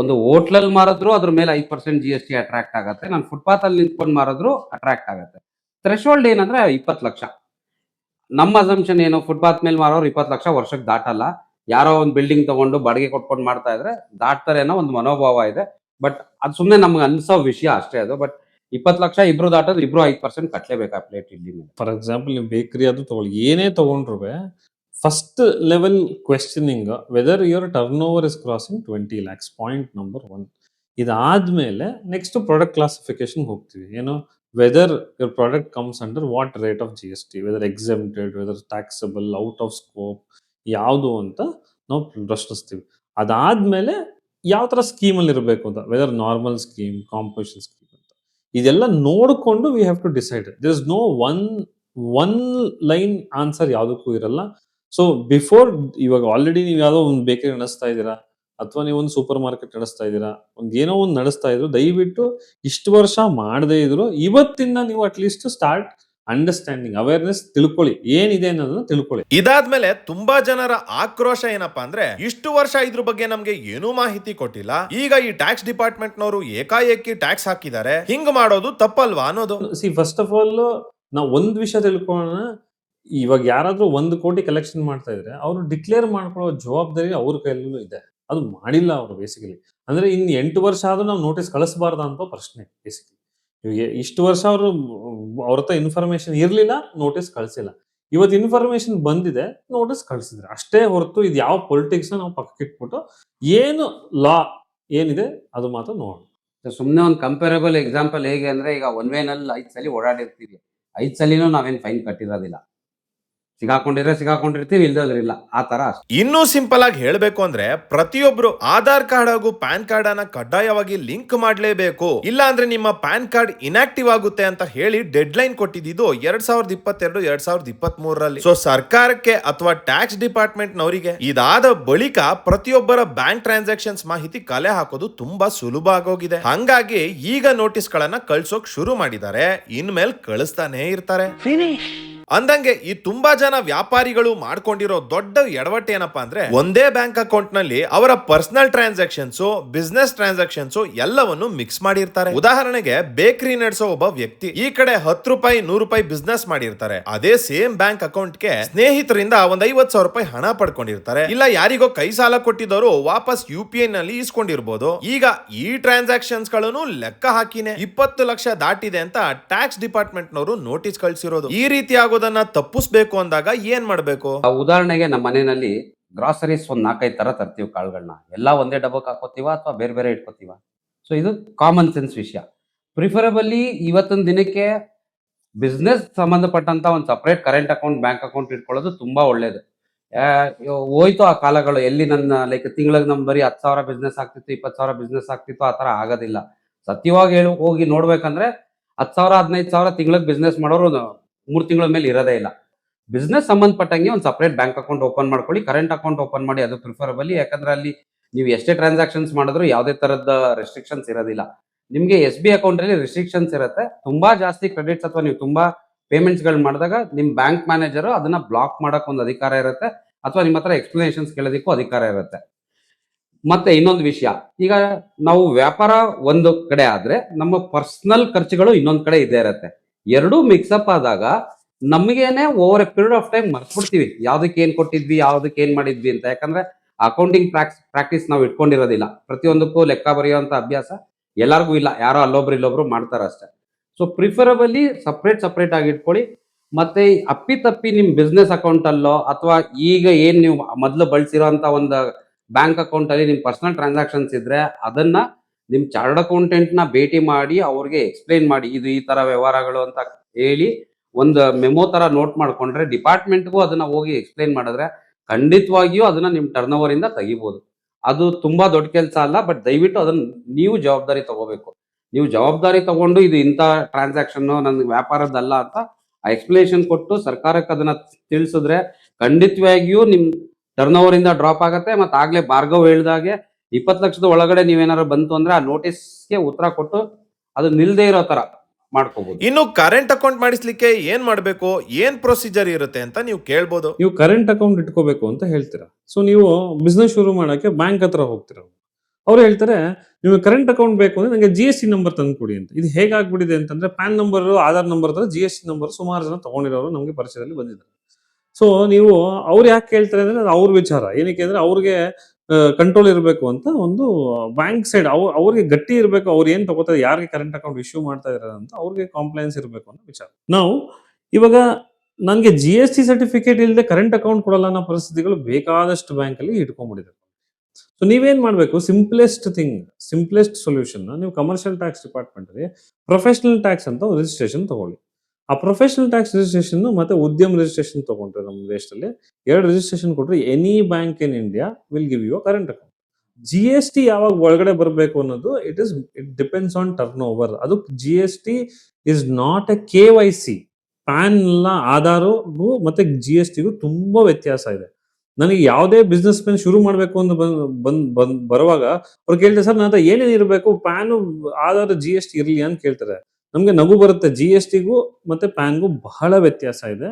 ಒಂದು ಹೋಟ್ಲಲ್ಲಿ ಮಾರಿದ್ರು ಅದ್ರ ಮೇಲೆ ಐದು percent G S T attract ಆಗುತ್ತೆ. ನಾನು ಫುಟ್ಪಾತ್ ಅಲ್ಲಿ ನಿಂತ್ಕೊಂಡು ಮಾರಿದ್ರು ಅಟ್ರಾಕ್ಟ್ ಆಗುತ್ತೆ. ಥ್ರೆಶೋಲ್ಡ್ ಏನಂದ್ರೆ ಇಪ್ಪತ್ತು ಲಕ್ಷ. ನಮ್ಮ ಅಸಂಪ್ಷನ್ ಏನು? ಫುಟ್ಪಾತ್ ಮೇಲೆ ಮಾರೋರು ಇಪ್ಪತ್ತು ಲಕ್ಷ ವರ್ಷಕ್ಕೆ ದಾಟಲ್ಲ. ಯಾರೋ ಒಂದು ಬಿಲ್ಡಿಂಗ್ ತಗೊಂಡು ಬಾಡಿಗೆ ಕೊಟ್ಕೊಂಡು ಮಾಡ್ತಾ ಇದ್ರೆ ದಾಟ್ತಾರೆ ಅನ್ನೋ ಒಂದು ಮನೋಭಾವ ಇದೆ. ಬಟ್ ಅದು ಸುಮ್ಮನೆ ನಮ್ಗೆ ಅನ್ಸೋ ವಿಷಯ ಅಷ್ಟೇ ಅದು. ಬಟ್ ಇಪ್ಪತ್ತು ಲಕ್ಷ ಇಬ್ರು ದಾಟೋದು ಇಬ್ರು ಐದು ಪರ್ಸೆಂಟ್ ಕಟ್ಲೇಬೇಕು ಆ ಪ್ಲೇಟ್ ಇಡ್ಲಿ ಮೇಲೆ. ಫಾರ್ ಎಕ್ಸಾಂಪಲ್ ನೀವು ಬೇಕರಿ ಅದು ತಗೊಳ್ಳಿ. ಏನೇ ತಗೊಂಡ್ರು first level questioning whether your turnover is crossing twenty lakhs point number one ಇದಾದ್ಮೇಲೆ ನೆಕ್ಸ್ಟ್ ಪ್ರಾಡಕ್ಟ್ ಕ್ಲಾಸಿಫಿಕೇಶನ್ ಹೋಗ್ತೀವಿ. ಏನು? Whether your product comes under what rate of G S T whether exempted whether taxable out of scope ಯಾವುದು ಅಂತ ನಾವು ಪ್ರಶ್ನಿಸ್ತೀವಿ. ಅದಾದ್ಮೇಲೆ ಯಾವ ಥರ ಸ್ಕೀಮಲ್ಲಿ ಇರಬೇಕು ಅಂತ whether normal scheme composition scheme ಅಂತ. ಇದೆಲ್ಲ ನೋಡಿಕೊಂಡು we have to decide there is no one one line answer ಯಾವುದಕ್ಕೂ ಇರಲ್ಲ. ಸೊ ಬಿಫೋರ್ ಇವಾಗ ಆಲ್ರೆಡಿ ನೀವು ಯಾವುದೋ ಒಂದು ಬೇಕರಿ ನಡೆಸ್ತಾ ಇದ್ದೀರಾ ಅಥವಾ ನೀವು ಒಂದು ಸೂಪರ್ ಮಾರ್ಕೆಟ್ ನಡೆಸ್ತಾ ಇದ್ದೀರಾ ಒಂದು ಏನೋ ಒಂದು ನಡೆಸ್ತಾ ಇದ್ರು ದಯವಿಟ್ಟು ಇಷ್ಟು ವರ್ಷ ಮಾಡದೇ ಇದ್ರು ಇವತ್ತಿಂದ ನೀವು ಅಟ್ಲೀಸ್ಟ್ ಸ್ಟಾರ್ಟ್ ಅಂಡರ್ಸ್ಟ್ಯಾಂಡಿಂಗ್ ಅವೇರ್ನೆಸ್ ತಿಳ್ಕೊಳ್ಳಿ. ಏನಿದೆ ಅನ್ನೋದನ್ನ ತಿಳ್ಕೊಳ್ಳಿ. ಇದಾದ್ಮೇಲೆ ತುಂಬಾ ಜನರ ಆಕ್ರೋಶ ಏನಪ್ಪಾ ಅಂದ್ರೆ ಇಷ್ಟು ವರ್ಷ ಇದ್ರ ಬಗ್ಗೆ ನಮ್ಗೆ ಏನೂ ಮಾಹಿತಿ ಕೊಟ್ಟಿಲ್ಲ. ಈಗ ಈ ಟ್ಯಾಕ್ಸ್ ಡಿಪಾರ್ಟ್ಮೆಂಟ್ ನವರು ಏಕಾಏಕಿ ಟ್ಯಾಕ್ಸ್ ಹಾಕಿದ್ದಾರೆ. ಹಿಂಗ್ ಮಾಡೋದು ತಪ್ಪಲ್ವಾ ಅನ್ನೋದು? ಸಿ ಫಸ್ಟ್ ಆಫ್ ಆಲ್ ನಾವು ಒಂದ್ ವಿಷಯ ತಿಳ್ಕೊಳ್ಳೋಣ ಇವಾಗ ಯಾರಾದ್ರೂ ಒಂದು ಕೋಟಿ ಕಲೆಕ್ಷನ್ ಮಾಡ್ತಾ ಇದ್ರೆ ಅವರು ಡಿಕ್ಲೇರ್ ಮಾಡ್ಕೊಳ್ಳೋ ಜವಾಬ್ದಾರಿ ಅವ್ರ ಕೈಲೂ ಇದೆ. ಅದು ಮಾಡಿಲ್ಲ ಅವರು ಬೇಸಿಕಲಿ ಅಂದ್ರೆ ಇನ್ ಎಂಟು ವರ್ಷ ಆದ್ರೂ ನಾವು ನೋಟಿಸ್ ಕಳಿಸಬಾರ್ದ ಅಂತ ಪ್ರಶ್ನೆ ಬೇಸಿಕಲಿ ಇವಾಗ ಇಷ್ಟು ವರ್ಷ ಅವರು ಅವ್ರ ಹತ್ರ ಇನ್ಫಾರ್ಮೇಶನ್ ಇರಲಿಲ್ಲ ನೋಟಿಸ್ ಕಳಿಸಿಲ್ಲ. ಇವತ್ತು ಇನ್ಫಾರ್ಮೇಶನ್ ಬಂದಿದೆ ನೋಟಿಸ್ ಕಳಿಸಿದ್ರೆ. ಅಷ್ಟೇ ಹೊರತು ಇದು ಯಾವ ಪೊಲಿಟಿಕ್ಸ್ ನಾವು ಪಕ್ಕಕ್ಕಿಟ್ಬಿಟ್ಟು ಏನು ಲಾ ಏನಿದೆ ಅದು ಮಾತ್ರ ನೋಡೋಣ. ಸುಮ್ಮನೆ ಒಂದು ಕಂಪೇರಬಲ್ ಎಕ್ಸಾಂಪಲ್ ಹೇಗೆ ಅಂದ್ರೆ ಈಗ ಒನ್ ವೇನಲ್ಲಿ ಐದು ಸಲ ಓಡಾಡಿರ್ತೀವಿ. ಐದು ಸಲಿನೂ ನಾವೇನು ಫೈನ್ ಕಟ್ಟಿರೋದಿಲ್ಲ. ಸಿಗಾಕೊಂಡಿದ್ರೆ ಸಿಗಾಕೊಂಡಿರ್ತೀವಿ ಇಲ್ದೋದ್ರೆ ಇಲ್ಲ. ಆ ತರ ಇನ್ನೂ ಸಿಂಪಲ್ ಆಗಿ ಹೇಳಬೇಕು ಅಂದ್ರೆ ಪ್ರತಿಯೊಬ್ರು ಆಧಾರ್ ಕಾರ್ಡ್ ಹಾಗೂ ಪ್ಯಾನ್ ಕಾರ್ಡ್ ಅನ್ನ ಕಡ್ಡಾಯವಾಗಿ ಲಿಂಕ್ ಮಾಡಲೇಬೇಕು. ಇಲ್ಲ ಅಂದ್ರೆ ನಿಮ್ಮ ಪ್ಯಾನ್ ಕಾರ್ಡ್ ಇನಾಕ್ಟಿವ್ ಆಗುತ್ತೆ ಅಂತ ಹೇಳಿ ಡೆಡ್ ಲೈನ್ ಕೊಟ್ಟಿದ್ದು ಎರಡ್ ಸಾವಿರದ ಇಪ್ಪತ್ತೆರಡು ಎರಡ್ ಸಾವಿರದ ಇಪ್ಪತ್ತ್ ಮೂರರಲ್ಲಿ ಸೊ ಸರ್ಕಾರಕ್ಕೆ ಅಥವಾ ಟ್ಯಾಕ್ಸ್ ಡಿಪಾರ್ಟ್ಮೆಂಟ್ ನವರಿಗೆ ಇದಾದ ಬಳಿಕ ಪ್ರತಿಯೊಬ್ಬರ ಬ್ಯಾಂಕ್ ಟ್ರಾನ್ಸಾಕ್ಷನ್ಸ್ ಮಾಹಿತಿ ಕಲೆ ಹಾಕೋದು ತುಂಬಾ ಸುಲಭ ಆಗೋಗಿದೆ. ಹಂಗಾಗಿ ಈಗ ನೋಟಿಸ್ ಗಳನ್ನ ಕಳ್ಸೋಕ್ ಶುರು ಮಾಡಿದ್ದಾರೆ. ಇನ್ಮೇಲೆ ಕಳಿಸ್ತಾನೆ ಇರ್ತಾರೆ. ಅಂದಂಗೆ ಈ ತುಂಬಾ ಜನ ವ್ಯಾಪಾರಿಗಳು ಮಾಡ್ಕೊಂಡಿರೋ ದೊಡ್ಡ ಎಡವಟ್ಟು ಏನಪ್ಪಾ ಅಂದ್ರೆ ಒಂದೇ ಬ್ಯಾಂಕ್ ಅಕೌಂಟ್ನಲ್ಲಿ ಅವರ ಪರ್ಸನಲ್ ಟ್ರಾನ್ಸಾಕ್ಷನ್ಸ್, ಬಿಸ್ನೆಸ್ ಟ್ರಾನ್ಸಾಕ್ಷನ್ಸ್ ಎಲ್ಲವನ್ನು ಮಿಕ್ಸ್ ಮಾಡಿರ್ತಾರೆ. ಉದಾಹರಣೆಗೆ ಬೇಕರಿ ನಡೆಸೋ ಒಬ್ಬ ವ್ಯಕ್ತಿ ಈ ಕಡೆ ಹತ್ತು ರೂಪಾಯಿ, ನೂರು ರೂಪಾಯಿ ಬಿಸ್ನೆಸ್ ಮಾಡಿರ್ತಾರೆ. ಅದೇ ಸೇಮ್ ಬ್ಯಾಂಕ್ ಅಕೌಂಟ್ಗೆ ಸ್ನೇಹಿತರಿಂದ ಒಂದ್ ಐವತ್ ಸಾವಿರ ರೂಪಾಯಿ ಹಣ ಪಡ್ಕೊಂಡಿರ್ತಾರೆ. ಇಲ್ಲ ಯಾರಿಗೋ ಕೈ ಸಾಲ ಕೊಟ್ಟಿದ್ದವರು ವಾಪಸ್ ಯು ಪಿ ನಲ್ಲಿ ಇಸ್ಕೊಂಡಿರ್ಬೋದು. ಈಗ ಈ ಟ್ರಾನ್ಸಾಕ್ಷನ್ಸ್ಗಳನ್ನು ಲೆಕ್ಕ ಹಾಕಿನೇ ಇಪ್ಪತ್ತು ಲಕ್ಷ ದಾಟಿದೆ ಅಂತ ಟ್ಯಾಕ್ಸ್ ಡಿಪಾರ್ಟ್ಮೆಂಟ್ ನವರು ನೋಟಿಸ್ ಕಳಿಸಿರೋದು. ಈ ರೀತಿ ಆಗೋದನ್ನ ತಪ್ಪಿಸ್ಬೇಕು ಅಂದಾಗ ಏನ್ ಮಾಡ್ಬೇಕು? ಉದಾಹರಣೆಗೆ ನಮ್ಮ ಮನೆಯಲ್ಲಿ ಗ್ರಾಸರೀಸ್ ಒಂದ್ ನಾಲ್ಕೈದು ತರ ತರ್ತೀವಿ ಕಾಳುಗಳನ್ನ ಎಲ್ಲಾ ಒಂದೇ ಡಬ್ಬಕ್ಕೆ ಹಾಕೋತೀವ ಅಥವಾ ಬೇರೆ ಬೇರೆ ಇಟ್ಕೋತೀವ? ಸೊ ಇದು ಕಾಮನ್ ಸೆನ್ಸ್ ವಿಷಯ. ಪ್ರಿಫರಬಲಿ ಇವತ್ತಿನ ದಿನಕ್ಕೆ ಬಿಸ್ನೆಸ್ ಸಂಬಂಧಪಟ್ಟಂತ ಒಂದು separate current account bank account ಇಟ್ಕೊಳ್ಳೋದು ತುಂಬಾ ಒಳ್ಳೇದು. ಹೋಯ್ತು ಆ ಕಾಲಗಳು. ಎಲ್ಲಿ ನನ್ನ ಲೈಕ್ ತಿಂಗಳಿಗೆ ನಮ್ ಬರೀ ಹತ್ತು ಸಾವಿರ ಬಿಸ್ನೆಸ್ ಆಗ್ತಿತ್ತು, ಇಪ್ಪತ್ತು ಸಾವಿರ ಬಿಸ್ನೆಸ್ ಆಗ್ತಿತ್ತು, ಆ ತರ ಆಗೋದಿಲ್ಲ. ಸತ್ಯವಾಗಿ ಹೇಳಿ, ಹೋಗಿ ನೋಡ್ಬೇಕಂದ್ರೆ ಹತ್ತು ಸಾವಿರ, ಹದಿನೈದು ಸಾವಿರ ತಿಂಗಳಿಗೆ ಬಿಸ್ನೆಸ್ ಮಾಡೋರು ಮೂರು ತಿಂಗಳ ಮೇಲೆ ಇರೋದೇ ಇಲ್ಲ. ಬಿಸ್ನೆಸ್ ಸಂಬಂಧಪಟ್ಟಂಗೆ ಒಂದು ಸಪ್ರೇಟ್ ಬ್ಯಾಂಕ್ ಅಕೌಂಟ್ ಓಪನ್ ಮಾಡ್ಕೊಳ್ಳಿ ಕರೆಂಟ್ ಅಕೌಂಟ್ ಓಪನ್ ಮಾಡಿ ಅದು ಪ್ರಿಫರಬಲಿ ಯಾಕಂದ್ರೆ ಅಲ್ಲಿ ನೀವು ಎಷ್ಟೇ ಟ್ರಾನ್ಸಾಕ್ಷನ್ಸ್ ಮಾಡಿದ್ರು ಯಾವುದೇ ತರದ ರೆಸ್ಟ್ರಿಕ್ಷನ್ಸ್ ಇರೋದಿಲ್ಲ. ನಿಮಗೆ ಎಸ್ ಬಿ ಅಕೌಂಟ್ ಅಲ್ಲಿ ರೆಸ್ಟ್ರಿಕ್ಷನ್ಸ್ ಇರುತ್ತೆ. ತುಂಬಾ ಜಾಸ್ತಿ ಕ್ರೆಡಿಟ್ಸ್ ಅಥವಾ ನೀವು ತುಂಬಾ ಪೇಮೆಂಟ್ಸ್ಗಳು ಮಾಡಿದಾಗ ನಿಮ್ ಬ್ಯಾಂಕ್ ಮ್ಯಾನೇಜರ್ ಅದನ್ನ ಬ್ಲಾಕ್ ಮಾಡಕ್ ಒಂದು ಅಧಿಕಾರ ಇರುತ್ತೆ. ಅಥವಾ ನಿಮ್ಮ ಹತ್ರ ಎಕ್ಸ್ಪ್ಲನೇಷನ್ಸ್ ಕೇಳೋದಕ್ಕೂ ಅಧಿಕಾರ ಇರುತ್ತೆ. ಮತ್ತೆ ಇನ್ನೊಂದು ವಿಷಯ. ಈಗ ನಾವು ವ್ಯಾಪಾರ ಒಂದು ಕಡೆ ಆದ್ರೆ ನಮ್ಮ ಪರ್ಸನಲ್ ಖರ್ಚುಗಳು ಇನ್ನೊಂದು ಕಡೆ ಇದೇ ಇರುತ್ತೆ. ಎರಡೂ ಮಿಕ್ಸಪ್ ಆದಾಗ ನಮಗೇನೆ over a period of time ಮರ್ಸ್ಬಿಡ್ತೀವಿ ಯಾವ್ದಕ್ಕೆ ಏನ್ ಕೊಟ್ಟಿದ್ವಿ, ಯಾವ್ದಕ್ಕೆ ಏನ್ ಮಾಡಿದ್ವಿ ಅಂತ. ಯಾಕಂದ್ರೆ ಅಕೌಂಟಿಂಗ್ ಪ್ರಾಕ್ಸ್ ಪ್ರಾಕ್ಟೀಸ್ ನಾವು ಇಟ್ಕೊಂಡಿರೋದಿಲ್ಲ. ಪ್ರತಿಯೊಂದಕ್ಕೂ ಲೆಕ್ಕ ಬರೆಯುವಂತ ಅಭ್ಯಾಸ ಎಲ್ಲರಿಗೂ ಇಲ್ಲ. ಯಾರೋ ಅಲ್ಲೊಬ್ರು ಇಲ್ಲೊಬ್ರು ಮಾಡ್ತಾರೆ ಅಷ್ಟೇ. ಸೊ ಪ್ರಿಫರಬಲಿ ಸಪ್ರೇಟ್ ಸಪ್ರೇಟ್ ಆಗಿ ಇಟ್ಕೊಳ್ಳಿ. ಮತ್ತೆ ಅಪ್ಪಿ ಅಪ್ಪಿತಪ್ಪಿ ನಿಮ್ ಬಿಸ್ನೆಸ್ ಅಕೌಂಟ್ ಅಲ್ಲೋ ಅಥವಾ ಈಗ ಏನ್ ನೀವು ಮೊದಲು ಬಳಸಿರೋ ಒಂದು ಬ್ಯಾಂಕ್ ಅಕೌಂಟ್ ಅಲ್ಲಿ ನಿಮ್ ಪರ್ಸನಲ್ ಟ್ರಾನ್ಸಾಕ್ಷನ್ಸ್ ಇದ್ರೆ ಅದನ್ನ ನಿಮ್ ಚಾರ್ಟ್ ಅಕೌಂಟೆಂಟ್ನ ಭೇಟಿ ಮಾಡಿ ಅವ್ರಿಗೆ ಎಕ್ಸ್ಪ್ಲೈನ್ ಮಾಡಿ, ಇದು ಈ ತರ ವ್ಯವಹಾರಗಳು ಅಂತ ಹೇಳಿ ಒಂದು ಮೆಮೊ ತರ ನೋಟ್ ಮಾಡ್ಕೊಂಡ್ರೆ ಡಿಪಾರ್ಟ್ಮೆಂಟ್ಗೂ ಅದನ್ನ ಹೋಗಿ ಎಕ್ಸ್ಪ್ಲೈನ್ ಮಾಡಿದ್ರೆ ಖಂಡಿತವಾಗಿಯೂ ಅದನ್ನ ನಿಮ್ ಟರ್ನ್ ಇಂದ ತೆಗಿಬಹುದು ಅದು ತುಂಬಾ ದೊಡ್ಡ ಕೆಲಸ ಅಲ್ಲ ಬಟ್ ದಯವಿಟ್ಟು ಅದನ್ನ ನೀವು ಜವಾಬ್ದಾರಿ ತಗೋಬೇಕು. ನೀವು ಜವಾಬ್ದಾರಿ ತಗೊಂಡು ಇದು ಇಂಥ ಟ್ರಾನ್ಸಾಕ್ಷನ್ ನನ್ನ ವ್ಯಾಪಾರದಲ್ಲ ಅಂತ ಆ ಎಕ್ಸ್ಪ್ಲನೇಷನ್ ಕೊಟ್ಟು ಸರ್ಕಾರಕ್ಕೆ ಅದನ್ನ ತಿಳಿಸಿದ್ರೆ ಖಂಡಿತವಾಗಿಯೂ ನಿಮ್ ಟರ್ನ್ ಇಂದ ಡ್ರಾಪ್ ಆಗುತ್ತೆ ಮತ್ತೆ ಆಗ್ಲೇ ಭಾರ್ಗವ್ ಹೇಳ್ದಾಗೆ ಇಪ್ಪತ್ತು ಲಕ್ಷದ ಒಳಗಡೆ ನೀವೇನಾದ್ರು ಬಂತು ಅಂದ್ರೆ ಆ ನೋಟಿಸ್ಗೆ ಉತ್ತರ ಕೊಟ್ಟು ಅದು ನಿಲ್ದೇ ಇರೋ ತರ ಮಾಡ್ಕೋಬಹುದು ಇನ್ನು ಕರೆಂಟ್ ಅಕೌಂಟ್ ಮಾಡಿಸ್ಲಿಕ್ಕೆ ಏನ್ ಮಾಡ್ಬೇಕು? ಏನ್ ಪ್ರೊಸೀಜರ್ ಇರುತ್ತೆ ಅಂತ ನೀವು ಕೇಳ್ಬೋದು. ನೀವು ಕರೆಂಟ್ ಅಕೌಂಟ್ ಇಟ್ಕೋಬೇಕು ಅಂತ ಹೇಳ್ತೀರಾ? ಸೊ ನೀವು ಬಿಸ್ನೆಸ್ ಶುರು ಮಾಡೋಕೆ ಬ್ಯಾಂಕ್ ಹತ್ರ ಹೋಗ್ತೀರಾ? ಅವ್ರು ಹೇಳ್ತಾರೆ ನಿಮಗೆ ಕರೆಂಟ್ ಅಕೌಂಟ್ ಬೇಕು ಅಂದ್ರೆ ನನಗೆ ಜಿ ಎಸ್ ಟಿ ನಂಬರ್ ತಂದು ಕೊಡಿ ಅಂತ. ಇದು ಹೇಗಾಗ್ಬಿಟ್ಟಿದೆ ಅಂತಂದ್ರೆ ಪ್ಯಾನ್ ನಂಬರ್ ಆಧಾರ್ ನಂಬರ್ ತರ ಜಿ ಎಸ್ ಟಿ ನಂಬರ್ ಸುಮಾರು ಜನ ತಗೊಂಡಿರೋರು ನಮಗೆ ಪರಿಚಯದಲ್ಲಿ ಬಂದಿದ್ದಾರೆ. ಸೊ ನೀವು ಅವ್ರು ಯಾಕೆ ಕೇಳ್ತಾರೆ ಅಂದ್ರೆ ಅದು ಅವ್ರ ವಿಚಾರ. ಏನಕ್ಕೆ ಅಂದ್ರೆ ಅವ್ರಿಗೆ ಕಂಟ್ರೋಲ್ ಇರಬೇಕು ಅಂತ ಒಂದು ಬ್ಯಾಂಕ್ ಸೈಡ್ ಅವ್ರ ಅವ್ರಿಗೆ ಗಟ್ಟಿ ಇರಬೇಕು, ಅವ್ರು ಏನು ತಗೋತಾರೆ, ಯಾರಿಗೆ ಕರೆಂಟ್ ಅಕೌಂಟ್ ಇಶ್ಯೂ ಮಾಡ್ತಾ ಇದ್ದಾರೆ ಅಂತ ಅವ್ರಿಗೆ ಕಾಂಪ್ಲೈನ್ಸ್ ಇರಬೇಕು ಅನ್ನೋ ವಿಚಾರ. ನಾವು ಇವಾಗ ನನಗೆ ಜಿ ಎಸ್ ಟಿ ಸರ್ಟಿಫಿಕೇಟ್ ಇಲ್ಲದೆ ಕರೆಂಟ್ ಅಕೌಂಟ್ ಕೊಡಲ್ಲ ಅನ್ನೋ ಪರಿಸ್ಥಿತಿಗಳು ಬೇಕಾದಷ್ಟು ಬ್ಯಾಂಕ್ ಅಲ್ಲಿ ಇಟ್ಕೊಂಡ್ಬಿಟ್ಟಿದ್ದಾರೆ. ಸೊ ನೀವೇನ್ ಮಾಡಬೇಕು? ಸಿಂಪ್ಲೆಸ್ಟ್ ಥಿಂಗ್ ಸಿಂಪ್ಲೆಸ್ಟ್ ಸೊಲ್ಯೂಷನ್ ನೀವು commercial tax department professional tax ಅಂತ ರಿಜಿಸ್ಟ್ರೇಷನ್ ತಗೊಳ್ಳಿ. ಆ ಪ್ರೊಫೆಷನಲ್ ಟ್ಯಾಕ್ಸ್ ರಿಜಿಸ್ಟ್ರೇಷನ್ ಮತ್ತೆ ಉದ್ಯಮ ರಿಜಿಸ್ಟ್ರೇಷನ್ ತಗೊಂಡ್ರೆ ನಮ್ಮ ದೇಶದಲ್ಲಿ ಎರಡು ರಿಜಿಸ್ಟ್ರೇಷನ್ ಕೊಟ್ಟರೆ any bank in India will give you current account G S T ಯಾವಾಗ ಒಳಗಡೆ ಬರಬೇಕು ಅನ್ನೋದು it is it depends on turnover ಅದು G S T is not a K Y C PAN ಎಲ್ಲ ಆಧಾರಗೂ ಮತ್ತೆ ಜಿ ಎಸ್ ಟಿಗೂ ತುಂಬಾ ವ್ಯತ್ಯಾಸ ಇದೆ. ನನಗೆ ಯಾವುದೇ ಬಿಸ್ನೆಸ್ ಮ್ಯಾನ್ ಶುರು ಮಾಡಬೇಕು ಅಂತ ಬಂದ್ ಬಂದ್ ಬರುವಾಗ ಅವ್ರು ಕೇಳ್ತಾರೆ, ಸರ್, ನನ್ನ ಏನೇನು ಇರಬೇಕು? PAN Aadhaar G S T ಇರಲಿ ಅಂತ ಕೇಳ್ತಾರೆ. ನಮಗೆ ನಗು ಬರುತ್ತೆ ಜಿ ಎಸ್ ಟಿಗೂ ಮತ್ತೆ ಪ್ಯಾನ್ಗೂ ಬಹಳ ವ್ಯತ್ಯಾಸ ಇದೆ.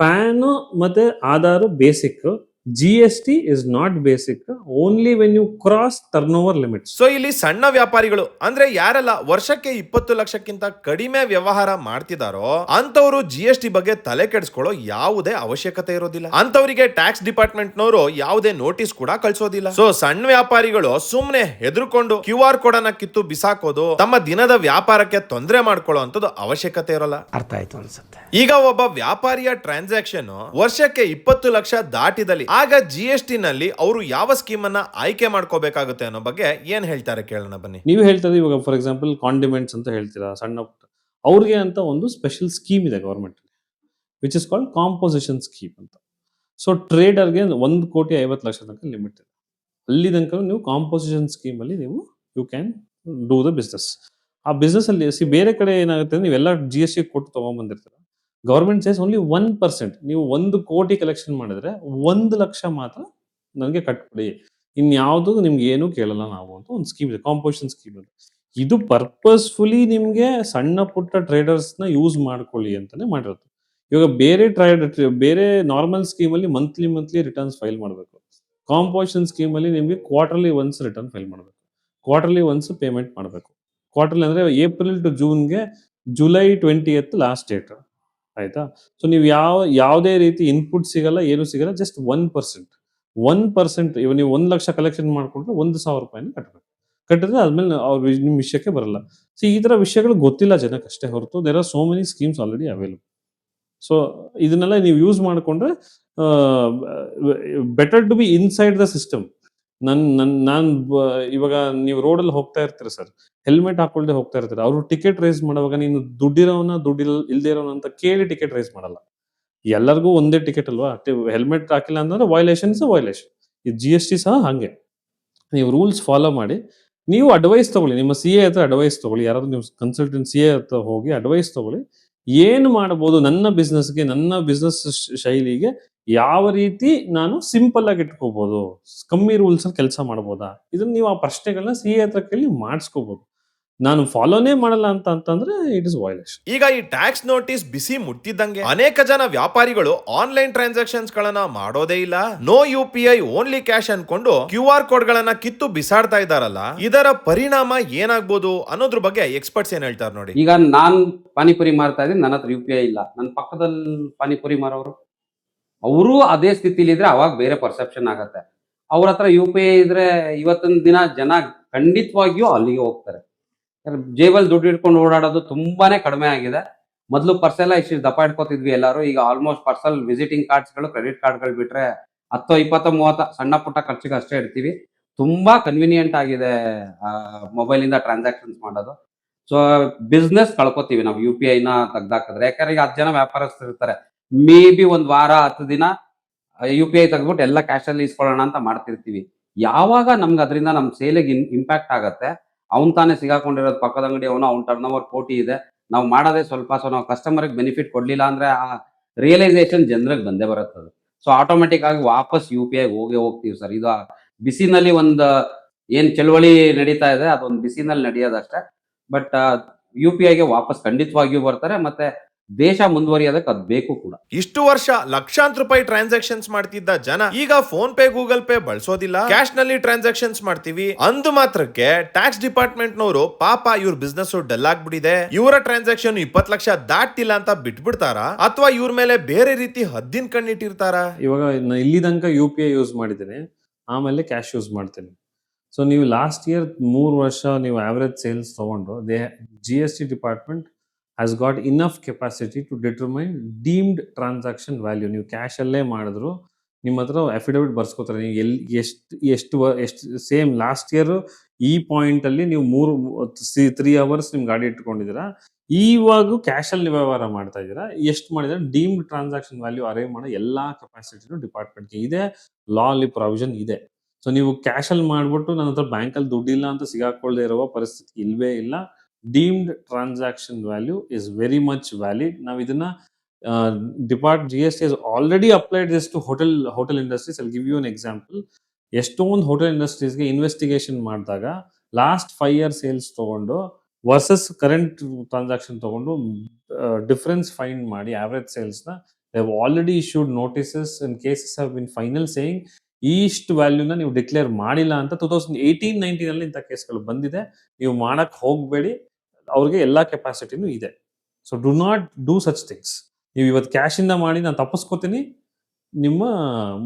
ಪ್ಯಾನು ಮತ್ತೆ Aadhaar basic G S T is not basic only when you cross turnover limit so ಇಲ್ಲಿ ಸಣ್ಣ ವ್ಯಾಪಾರಿಗಳು ಅಂದ್ರೆ ಯಾರೆಲ್ಲ ವರ್ಷಕ್ಕೆ ಇಪ್ಪತ್ತು ಲಕ್ಷಕ್ಕಿಂತ ಕಡಿಮೆ ವ್ಯವಹಾರ ಮಾಡ್ತಿದಾರೋ ಅಂತವರು ಜಿ ಎಸ್ ಟಿ ಬಗ್ಗೆ ತಲೆ ಕೆಡಿಸ್ಕೊಳ್ಳೋ ಯಾವುದೇ ಅವಶ್ಯಕತೆ ಇರೋದಿಲ್ಲ. ಅಂತವರಿಗೆ ಟ್ಯಾಕ್ಸ್ ಡಿಪಾರ್ಟ್ಮೆಂಟ್ ನವರು ಯಾವುದೇ ನೋಟಿಸ್ ಕೂಡ ಕಳ್ಸೋದಿಲ್ಲ. ಸೊ ಸಣ್ಣ ವ್ಯಾಪಾರಿಗಳು ಸುಮ್ನೆ ಹೆದರ್ಕೊಂಡು ಕ್ಯೂ ಆರ್ ಕೋಡ್ ಅನ್ನ ಕಿತ್ತು ಬಿಸಾಕೋದು ತಮ್ಮ ದಿನದ ವ್ಯಾಪಾರಕ್ಕೆ ತೊಂದರೆ ಮಾಡ್ಕೊಳ್ಳೋ ಅಂತದ್ದು ಅವಶ್ಯಕತೆ ಇರೋಲ್ಲ. ಅರ್ಥ ಆಯ್ತು ಅನ್ಸುತ್ತೆ. ಈಗ ಒಬ್ಬ ವ್ಯಾಪಾರಿಯ ಟ್ರಾನ್ಸಾಕ್ಷನ್ ವರ್ಷಕ್ಕೆ ಇಪ್ಪತ್ತು ಲಕ್ಷ ದಾಟಿದಲ್ಲಿ ಆಗ ಜಿ ಎಸ್ ಟಿ ನಲ್ಲಿ ಅವರು ಯಾವ ಸ್ಕೀಮ್ ಅನ್ನ ಆಯ್ಕೆ ಮಾಡ್ಕೋಬೇಕಾಗುತ್ತೆ ಅನ್ನೋ ಬಗ್ಗೆ ಏನ್ ಹೇಳ್ತಾರೆ ಕೇಳೋಣ ಬನ್ನಿ. ನೀವು ಹೇಳ್ತಾರೆ ಇವಾಗ ಫಾರ್ ಎಕ್ಸಾಂಪಲ್ ಕಾಂಡಿಮೆಂಟ್ಸ್ ಅಂತ ಹೇಳ್ತೀರಾ, ಸಣ್ಣ ಪುಟ್ಟ. ಅವ್ರಿಗೆ ಅಂತ ಒಂದು ಸ್ಪೆಷಲ್ ಸ್ಕೀಮ್ ಇದೆ government which is called composition scheme ಅಂತ. ಸೊ ಟ್ರೇಡರ್ಗೆ ಒಂದು ಕೋಟಿ ಐವತ್ತು ಲಕ್ಷ ತನಕ ಲಿಮಿಟ್ ಇದೆ. ಅಲ್ಲಿ ತನಕ ನೀವು ಕಾಂಪೋಸಿಷನ್ ಸ್ಕೀಮ್ ಅಲ್ಲಿ ನೀವು you can do the business ಆ ಬಿಸ್ನೆಸ್ ಅಲ್ಲಿ ಸಿ ಬೇರೆ ಕಡೆ ಏನಾಗುತ್ತೆ ನೀವೆಲ್ಲ ಜಿ ಎಸ್ ಟಿ ಕೊಟ್ಟು ತಗೊಂಡ್ಬಂದಿರ್ತೀರ government says only one percent ನೀವು ಒಂದು ಕೋಟಿ ಕಲೆಕ್ಷನ್ ಮಾಡಿದ್ರೆ ಒಂದು ಲಕ್ಷ ಮಾತ್ರ ನನಗೆ ಕಟ್ಬಿಡಿ. ಇನ್ಯಾವುದು ನಿಮ್ಗೆ ಏನು ಕೇಳಲ್ಲ ನಾವು ಅಂತ ಒಂದು ಸ್ಕೀಮ್ ಇದೆ ಕಾಂಪೋಸಿಷನ್ ಸ್ಕೀಮ್ ಇದೆ. ಇದು ಪರ್ಪಸ್ಫುಲಿ ನಿಮಗೆ ಸಣ್ಣ ಪುಟ್ಟ ಟ್ರೇಡರ್ಸ್ನ ಯೂಸ್ ಮಾಡ್ಕೊಳ್ಳಿ ಅಂತಾನೆ ಮಾಡಿರುತ್ತೆ. ಇವಾಗ ಬೇರೆ ಟ್ರೈಡ್ ಬೇರೆ ನಾರ್ಮಲ್ ಸ್ಕೀಮಲ್ಲಿ ಮಂತ್ಲಿ ಮಂತ್ಲಿ ರಿಟರ್ನ್ಸ್ ಫೈಲ್ ಮಾಡಬೇಕು. ಕಾಂಪೋಸಿಷನ್ ಸ್ಕೀಮಲ್ಲಿ ನಿಮ್ಗೆ ಕ್ವಾರ್ಟರ್ಲಿ ಒನ್ಸ್ ರಿಟರ್ನ್ ಫೈಲ್ ಮಾಡಬೇಕು. ಕ್ವಾರ್ಟರ್ಲಿ ಒನ್ಸ್ ಪೇಮೆಂಟ್ ಮಾಡಬೇಕು. ಕ್ವಾರ್ಟರ್ಲಿ ಅಂದರೆ April to ಜೂನ್ಗೆ July twenty eighth last date ಆಯ್ತಾ? ಸೊ ನೀವು ಯಾವ, ಯಾವುದೇ ರೀತಿ ಇನ್ಪುಟ್ ಸಿಗಲ್ಲ, ಏನು ಸಿಗಲ್ಲ just one percent one percent ಇವಾಗ ನೀವು ಒಂದು ಲಕ್ಷ ಕಲೆಕ್ಷನ್ ಮಾಡ್ಕೊಂಡ್ರೆ ಒಂದು ಸಾವಿರ ರೂಪಾಯಿನ ಕಟ್ಟಬೇಕು ಕಟ್ಟಿದ್ರೆ ಆದ್ಮೇಲೆ ಅವ್ರ ನಿಮ್ಮ ವಿಷಯಕ್ಕೆ ಬರಲ್ಲ. ಸೊ ಈ ತರ ವಿಷಯಗಳು ಗೊತ್ತಿಲ್ಲ ಜನಕ್ಕೆ ಅಷ್ಟೇ ಹೊರತು. There are so many schemes already available so ಇದನ್ನೆಲ್ಲ ನೀವು ಯೂಸ್ ಮಾಡಿಕೊಂಡ್ರೆ better to be inside the system ನನ್ ನನ್, ನಾನ್ ಇವಾಗ ನೀವು ರೋಡಲ್ಲಿ ಹೋಗ್ತಾ ಇರ್ತೀರ ಸರ್. ಹೆಲ್ಮೆಟ್ ಹಾಕೊಳ್ಳದೆ ಹೋಗ್ತಾ ಇರ್ತಾರೆ. ಅವರು ಟಿಕೆಟ್ ರೈಸ್ ಮಾಡುವಾಗ ನೀನು ದುಡ್ಡಿರೋನ, ದುಡ್ಡಿಲ್ ಇಲ್ದೇ ಇರೋನ ಅಂತ ಕೇಳಿ ಟಿಕೆಟ್ ರೈಸ್ ಮಾಡಲ್ಲ. ಎಲ್ಲರಿಗೂ ಒಂದೇ ಟಿಕೆಟ್ ಅಲ್ವಾ? ಹೆಲ್ಮೆಟ್ ಹಾಕಿಲ್ಲ ಅಂತಂದ್ರೆ ವೈಲೇಷನ್ಸ್ ವೈಲೇಷನ್ ಈ ಜಿ ಎಸ್ ಟಿ ಸಹ ಹಾಗೆ. ನೀವು ರೂಲ್ಸ್ ಫಾಲೋ ಮಾಡಿ. ನೀವು ಅಡ್ವೈಸ್ ತಗೊಳ್ಳಿ. ನಿಮ್ಮ ಸಿ ಎ ಹತ್ರ ಅಡ್ವೈಸ್ ತಗೊಳ್ಳಿ. ಯಾರಾದ್ರೂ ನೀವು ಕನ್ಸಲ್ಟೆಂಟ್ ಸಿ ಎ ಹತ್ರ ಹೋಗಿ ಅಡ್ವೈಸ್ ತಗೊಳ್ಳಿ. ಏನು ಮಾಡಬಹುದು ನನ್ನ ಬಿಸ್ನೆಸ್ಗೆ ನನ್ನ ಬಿಸ್ನೆಸ್ ಶೈಲಿಗೆ ಯಾವ ರೀತಿ ನಾನು ಸಿಂಪಲ್ ಆಗಿ ಇಟ್ಕೋಬಹುದು ಕಮ್ಮಿ ರೂಲ್ಸ್ ಕೆಲಸ ಮಾಡ್ಬೋದಾ? ಇದನ್ನ ನೀವು ಆ ಪ್ರಶ್ನೆಗಳನ್ನ ಸಿ ಎ ಹತ್ರ ಕೇಳಿ ಮಾಡಿಸ್ಕೋಬಹುದು ನಾನು ಫಾಲೋನೇ ಮಾಡಲ್ಲ ಅಂತ ಅಂತಂದ್ರೆ ಇಟ್ ಇಸ್ ವೈಲೇಷನ್ ಈಗ ಈ ಟ್ಯಾಕ್ಸ್ ನೋಟಿಸ್ ಬಿಸಿ ಮುಟ್ಟಿದ್ದಂಗೆ ಅನೇಕ ಜನ ವ್ಯಾಪಾರಿಗಳು ಆನ್ಲೈನ್ ಟ್ರಾನ್ಸಾಕ್ಷನ್ಸ್ ಗಳನ್ನ ಮಾಡೋದೇ ಇಲ್ಲ. No U P I only cash ಅನ್ಕೊಂಡು ಕ್ಯೂ ಆರ್ ಕೋಡ್ ಗಳನ್ನ ಕಿತ್ತು ಬಿಸಾಡ್ತಾ ಇದಾರಲ್ಲ ಇದರ ಪರಿಣಾಮ ಏನಾಗ್ಬೋದು ಅನ್ನೋದ್ರ ಬಗ್ಗೆ ಎಕ್ಸ್ಪರ್ಟ್ಸ್ ಏನ್ ಹೇಳ್ತಾರೆ ನೋಡಿ. ಈಗ ನಾನ್ ಪಾನಿಪುರಿ ಮಾರ್ತಾ ಇದ್ದೀನಿ ನನ್ನ ಹತ್ರ ಯು ಪಿ ಐ ಇಲ್ಲ. ನನ್ನ ಪಕ್ಕದಲ್ಲಿ ಪಾನಿಪುರಿ ಮಾರೋರು ಅವರು ಅದೇ ಸ್ಥಿತಿಲಿದ್ರೆ ಅವಾಗ ಬೇರೆ ಪರ್ಸೆಪ್ಷನ್ ಆಗತ್ತೆ. ಅವ್ರ ಹತ್ರ ಯು ಪಿ ಐ ಇದ್ರೆ ಇವತ್ತಿನ ದಿನ ಜನ ಖಂಡಿತವಾಗಿಯೂ ಅಲ್ಲಿಗೆ ಹೋಗ್ತಾರೆ. ಜೇಬಲ್ ದುಡ್ಡು ಇಟ್ಕೊಂಡು ಓಡಾಡೋದು ತುಂಬಾನೇ ಕಡಿಮೆ ಆಗಿದೆ. ಮೊದಲು ಪರ್ಸೆಲ್ಲ ಇಷ್ಟು ದಪ್ಪ ಇಟ್ಕೋತಿದ್ವಿ ಎಲ್ಲರೂ, ಈಗ ಆಲ್ಮೋಸ್ಟ್ ಪರ್ಸಲ್ ವಿಸಿಟಿಂಗ್ ಕಾರ್ಡ್ಸ್ಗಳು ಕ್ರೆಡಿಟ್ ಕಾರ್ಡ್ಗಳು ಬಿಟ್ರೆ ಹತ್ತೋ, ಇಪ್ಪತ್ತು, ಮೂವತ್ತ ಸಣ್ಣ ಪುಟ್ಟ ಖರ್ಚಿಗೆ ಅಷ್ಟೇ ಇಡ್ತೀವಿ. ತುಂಬಾ ಕನ್ವಿನಿಯೆಂಟ್ ಆಗಿದೆ ಮೊಬೈಲ್ ಇಂದ ಟ್ರಾನ್ಸಾಕ್ಷನ್ಸ್ ಮಾಡೋದು. ಸೊ ಬಿಸ್ನೆಸ್ ಕಳ್ಕೊತೀವಿ ನಾವು ಯು ಪಿ ಐನ ತೆಗ್ದಾಕಿದ್ರೆ. ಯಾಕಂದ್ರೆ ಈಗ ಹತ್ತು ಜನ ವ್ಯಾಪಾರಸ್ಥರು ಇರ್ತಾರೆ. ಮೇ ಬಿ ಒಂದ್ ವಾರ, ಹತ್ತು ದಿನ ಯು ಪಿ ಐ ತೆಗ್ದ್ಬಿಟ್ಟು ಎಲ್ಲ ಕ್ಯಾಶ್ ಅಲ್ಲಿ ಇಸ್ಕೊಳ್ಳೋಣ ಅಂತ ಮಾಡ್ತಿರ್ತೀವಿ. ಯಾವಾಗ ನಮ್ಗೆ ಅದರಿಂದ ನಮ್ಮ ಸೇಲಿಗೆ ಇಂಪ್ಯಾಕ್ಟ್ ಆಗತ್ತೆ ಅವ್ನ್ ತಾನೇ ಸಿಗಾಕೊಂಡಿರೋದು ಪಕ್ಕದ ಅಂಗಡಿ, ಅವನು ಅವ್ನ ಟರ್ನ್ ಓವರ್ ಕೋಟಿ ಇದೆ. ನಾವು ಮಾಡೋದೇ ಸ್ವಲ್ಪ ಸೊ ನಾವು ಕಸ್ಟಮರ್ಗೆ ಬೆನಿಫಿಟ್ ಕೊಡಲಿಲ್ಲ ಅಂದ್ರೆ ಆ ರಿಯಲೈಸೇಷನ್ ಜನರಿಗೆ ಬಂದೇ ಬರುತ್ತೆ ಅದು. ಸೊ ಆಟೋಮೆಟಿಕ್ ಆಗಿ ವಾಪಸ್ ಯು ಪಿ ಐ ಹೋಗಿ ಹೋಗ್ತೀವಿ ಸರ್ ಇದು ಬಿಸಿನಲ್ಲಿ ಒಂದು, ಏನು ಚಳವಳಿ ನಡೀತಾ ಇದೆ, ಅದೊಂದು ಬಿಸಿನಲ್ಲಿ ನಡೆಯೋದಷ್ಟೇ. ಬಟ್ ಯು ಪಿ ಐಗೆ ವಾಪಸ್ ಖಂಡಿತವಾಗಿಯೂ ಬರ್ತಾರೆ, ಮತ್ತೆ ದೇಶ ಮುಂದುವರಿಯೋದಕ್ಕೆ ಅದು ಬೇಕು ಕೂಡ. ಇಷ್ಟು ವರ್ಷ ಲಕ್ಷಾಂತರ ರೂಪಾಯಿ ಟ್ರಾನ್ಸಾಕ್ಷನ್ಸ್ ಮಾಡ್ತಿದ್ದ ಜನ ಈಗ ಫೋನ್ ಪೇ ಗೂಗಲ್ ಪೇ ಬಳಸೋದಿಲ್ಲ. ಕ್ಯಾಶ್ನಲ್ಲಿ ಟ್ರಾನ್ಸಾಕ್ಷನ್ಸ್ ಮಾಡ್ತೀವಿ. ಅಂದು ಮಾತ್ರಕ್ಕೆ ಟ್ಯಾಕ್ಸ್ ಡಿಪಾರ್ಟ್ಮೆಂಟ್ ನವರು ಪಾಪ ಇವ್ರ ಬಿಸ್ನೆಸ್ ಡಲ್ ಆಗ್ಬಿಟ್ಟಿದೆ. ಇವರ ಟ್ರಾನ್ಸಾಕ್ಷನ್ ಇಪ್ಪತ್ ಲಕ್ಷ ದಾಟಿಲ್ಲ ಅಂತ ಬಿಟ್ಬಿಡ್ತಾರ? ಅಥವಾ ಇವ್ರ ಮೇಲೆ ಬೇರೆ ರೀತಿ ಹದ್ದಿನ ಕಣ್ಣಿಟ್ಟಿರ್ತಾರ? ಇವಾಗ ನಾನು ಇಲ್ಲಿ ತನಕ ಯು ಪಿ ಐ ಯೂಸ್ ಮಾಡಿದ್ದೀನಿ. ಆಮೇಲೆ ಕ್ಯಾಶ್ ಯೂಸ್ ಮಾಡ್ತೀನಿ. ಸೊ ನೀವು ಲಾಸ್ಟ್ ಇಯರ್ ಮೂರು ವರ್ಷ ನೀವು ಆವ್ರೇಜ್ ಸೇಲ್ಸ್ ತಗೊಂಡು they G S T department has got enough capacity to determine deemed transaction value ನೀವು ಕ್ಯಾಶಲ್ಲೇ ಮಾಡಿದ್ರು, ನಿಮ್ಮ ಹತ್ರ ಅಫಿಡವಿಟ್ ಬರ್ಸ್ಕೊತಾರೆ. ನೀವು ಎಲ್ಲಿ ಎಷ್ಟು ಎಷ್ಟು ಎಷ್ಟು ಸೇಮ್ ಲಾಸ್ಟ್ ಇಯರ್ ಈ ಪಾಯಿಂಟಲ್ಲಿ ನೀವು ಮೂರು, ತ್ರೀ ಅವರ್ಸ್ ನಿಮ್ಮ ಗಾಡಿ ಇಟ್ಕೊಂಡಿದ್ದೀರಾ. ಇವಾಗೂ ಕ್ಯಾಶಲ್ಲಿ ವ್ಯವಹಾರ ಮಾಡ್ತಾ ಇದ್ದೀರಾ. ಎಷ್ಟು ಮಾಡಿದ್ರೆ ಡೀಮ್ಡ್ ಟ್ರಾನ್ಸಾಕ್ಷನ್ ವ್ಯಾಲ್ಯೂ ಅರೇವ್ ಮಾಡೋ ಎಲ್ಲ ಕೆಪಾಸಿಟಿನೂ ಡಿಪಾರ್ಟ್ಮೆಂಟ್ಗೆ ಇದೆ. ಲಾ ಅಲ್ಲಿ ಪ್ರಾವಿಷನ್ ಇದೆ. ಸೊ ನೀವು ಕ್ಯಾಶಲ್ಲಿ ಮಾಡಿಬಿಟ್ಟು ನನ್ನ ಹತ್ರ ಬ್ಯಾಂಕಲ್ಲಿ ದುಡ್ಡಿಲ್ಲ ಅಂತ ಸಿಗಾಕೊಳ್ಳದೆ ಇರುವ ಪರಿಸ್ಥಿತಿ ಇಲ್ಲವೇ ಇಲ್ಲ. Deemed transaction value is very much valid ನಾವು ಇದನ್ನ depart G S T already applied this to hotel hotel industries ಅಲ್ಲಿ ಗಿವ್ ಯು ಅನ್ ಎಕ್ಸಾಂಪಲ್ ಎಷ್ಟೊಂದು ಹೋಟೆಲ್ ಇಂಡಸ್ಟ್ರೀಸ್ಗೆ ಇನ್ವೆಸ್ಟಿಗೇಷನ್ ಮಾಡಿದಾಗ ಲಾಸ್ಟ್ ಫೈವ್ ಇಯರ್ ಸೇಲ್ಸ್ ತಗೊಂಡು ವರ್ಸಸ್ ಕರೆಂಟ್ ಟ್ರಾನ್ಸಾಕ್ಷನ್ ತಗೊಂಡು ಡಿಫ್ರೆನ್ಸ್ ಫೈಂಡ್ ಮಾಡಿ average ಸೇಲ್ಸ್ನ they've already issued notices and cases have been final saying ಇಷ್ಟು ವ್ಯಾಲ್ಯೂನ ನೀವು ಡಿಕ್ಲೇರ್ ಮಾಡಿಲ್ಲ ಅಂತ ಟೂ ತೌಸಂಡ್ ಏಯ್ಟೀನ್ ನೈನ್ಟೀನಲ್ಲಿ ಇಂಥ ಕೇಸ್ಗಳು ಬಂದಿದೆ. ನೀವು ಮಾಡೋಕ್ಕೆ ಹೋಗಬೇಡಿ. ಅವ್ರಿಗೆ ಎಲ್ಲ ಕೆಪಾಸಿಟಿನೂ ಇದೆ. So do not do such things ನೀವು ಇವತ್ತು ಕ್ಯಾಶಿಂದ ಮಾಡಿ ನಾನು ತಪ್ಪಿಸ್ಕೋತೀನಿ ನಿಮ್ಮ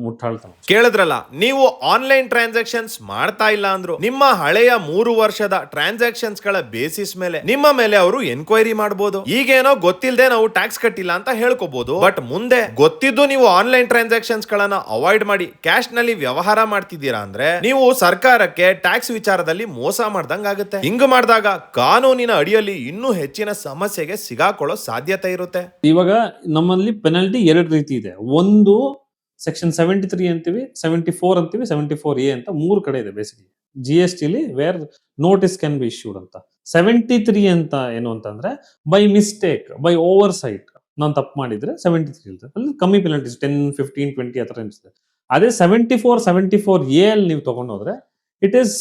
ಮುಟ್ಟಾಳ್ತನ. ಕೇಳಿದ್ರಲ್ಲ ನೀವು ಆನ್ಲೈನ್ ಟ್ರಾನ್ಸಾಕ್ಷನ್ಸ್ ಮಾಡ್ತಾ ಇಲ್ಲ ಅಂದ್ರು ನಿಮ್ಮ ಹಳೆಯ ಮೂರು ವರ್ಷದ ಟ್ರಾನ್ಸಾಕ್ಷನ್ಸ್ಗಳ ಬೇಸಿಸ್ ಮೇಲೆ ನಿಮ್ಮ ಮೇಲೆ ಅವರು ಎನ್ಕ್ವೈರಿ ಮಾಡಬಹುದು ಈಗೇನೋ ಗೊತ್ತಿಲ್ಲದೆ ನಾವು ಟ್ಯಾಕ್ಸ್ ಕಟ್ಟಿಲ್ಲ ಅಂತ ಹೇಳ್ಕೋಬಹುದು ಬಟ್ ಮುಂದೆ ಗೊತ್ತಿದ್ದು ನೀವು ಆನ್ಲೈನ್ ಟ್ರಾನ್ಸಾಕ್ಷನ್ಸ್ ಗಳನ್ನ ಅವಾಯ್ಡ್ ಮಾಡಿ ಕ್ಯಾಶ್ನಲ್ಲಿ ವ್ಯವಹಾರ ಮಾಡ್ತಿದ್ದೀರಾ ಅಂದ್ರೆ ನೀವು ಸರ್ಕಾರಕ್ಕೆ ಟ್ಯಾಕ್ಸ್ ವಿಚಾರದಲ್ಲಿ ಮೋಸ ಮಾಡ್ದಂಗ್ ಆಗುತ್ತೆ. ಹಿಂಗ್ ಮಾಡಿದಾಗ ಕಾನೂನಿನ ಅಡಿಯಲ್ಲಿ ಇನ್ನೂ ಹೆಚ್ಚಿನ ಸಮಸ್ಯೆಗೆ ಸಿಗಾಕೊಳ್ಳೋ ಸಾಧ್ಯತೆ ಇರುತ್ತೆ. ಇವಾಗ ನಮ್ಮಲ್ಲಿ ಪೆನಲ್ಟಿ ಎರಡು ರೀತಿ ಇದೆ. ಒಂದು ಸೆಕ್ಷನ್ ಸೆವೆಂಟಿ ತ್ರೀ ಅಂತೀವಿ ಸೆವೆಂಟಿ ಫೋರ್ ಅಂತೀವಿ ಸೆವೆಂಟಿ ಫೋರ್ ಎ ಅಂತ ಮೂರು ಕಡೆ ಇದೆ basically G S ಟಿಲಿ where notice can be issued ಅಂತ. ಸೆವೆಂಟಿ ತ್ರೀ ಅಂತ ಏನು ಅಂತಂದ್ರೆ by mistake by oversight ನಾನು ತಪ್ಪು ಮಾಡಿದ್ರೆ ಸೆವೆಂಟಿ ತ್ರೀ ಇರ್ತದೆ ಅಲ್ಲಿ ಕಮ್ಮಿ ಪೆನಾಲ್ಟೀಸ್ ಟೆನ್ ಫಿಫ್ಟೀನ್ ಟ್ವೆಂಟಿ ಆ ಥರ ಅನಿಸುತ್ತೆ. ಅದೇ seventy four seventy four A ಅಲ್ಲಿ ನೀವು ತಗೊಂಡೋದ್ರೆ it is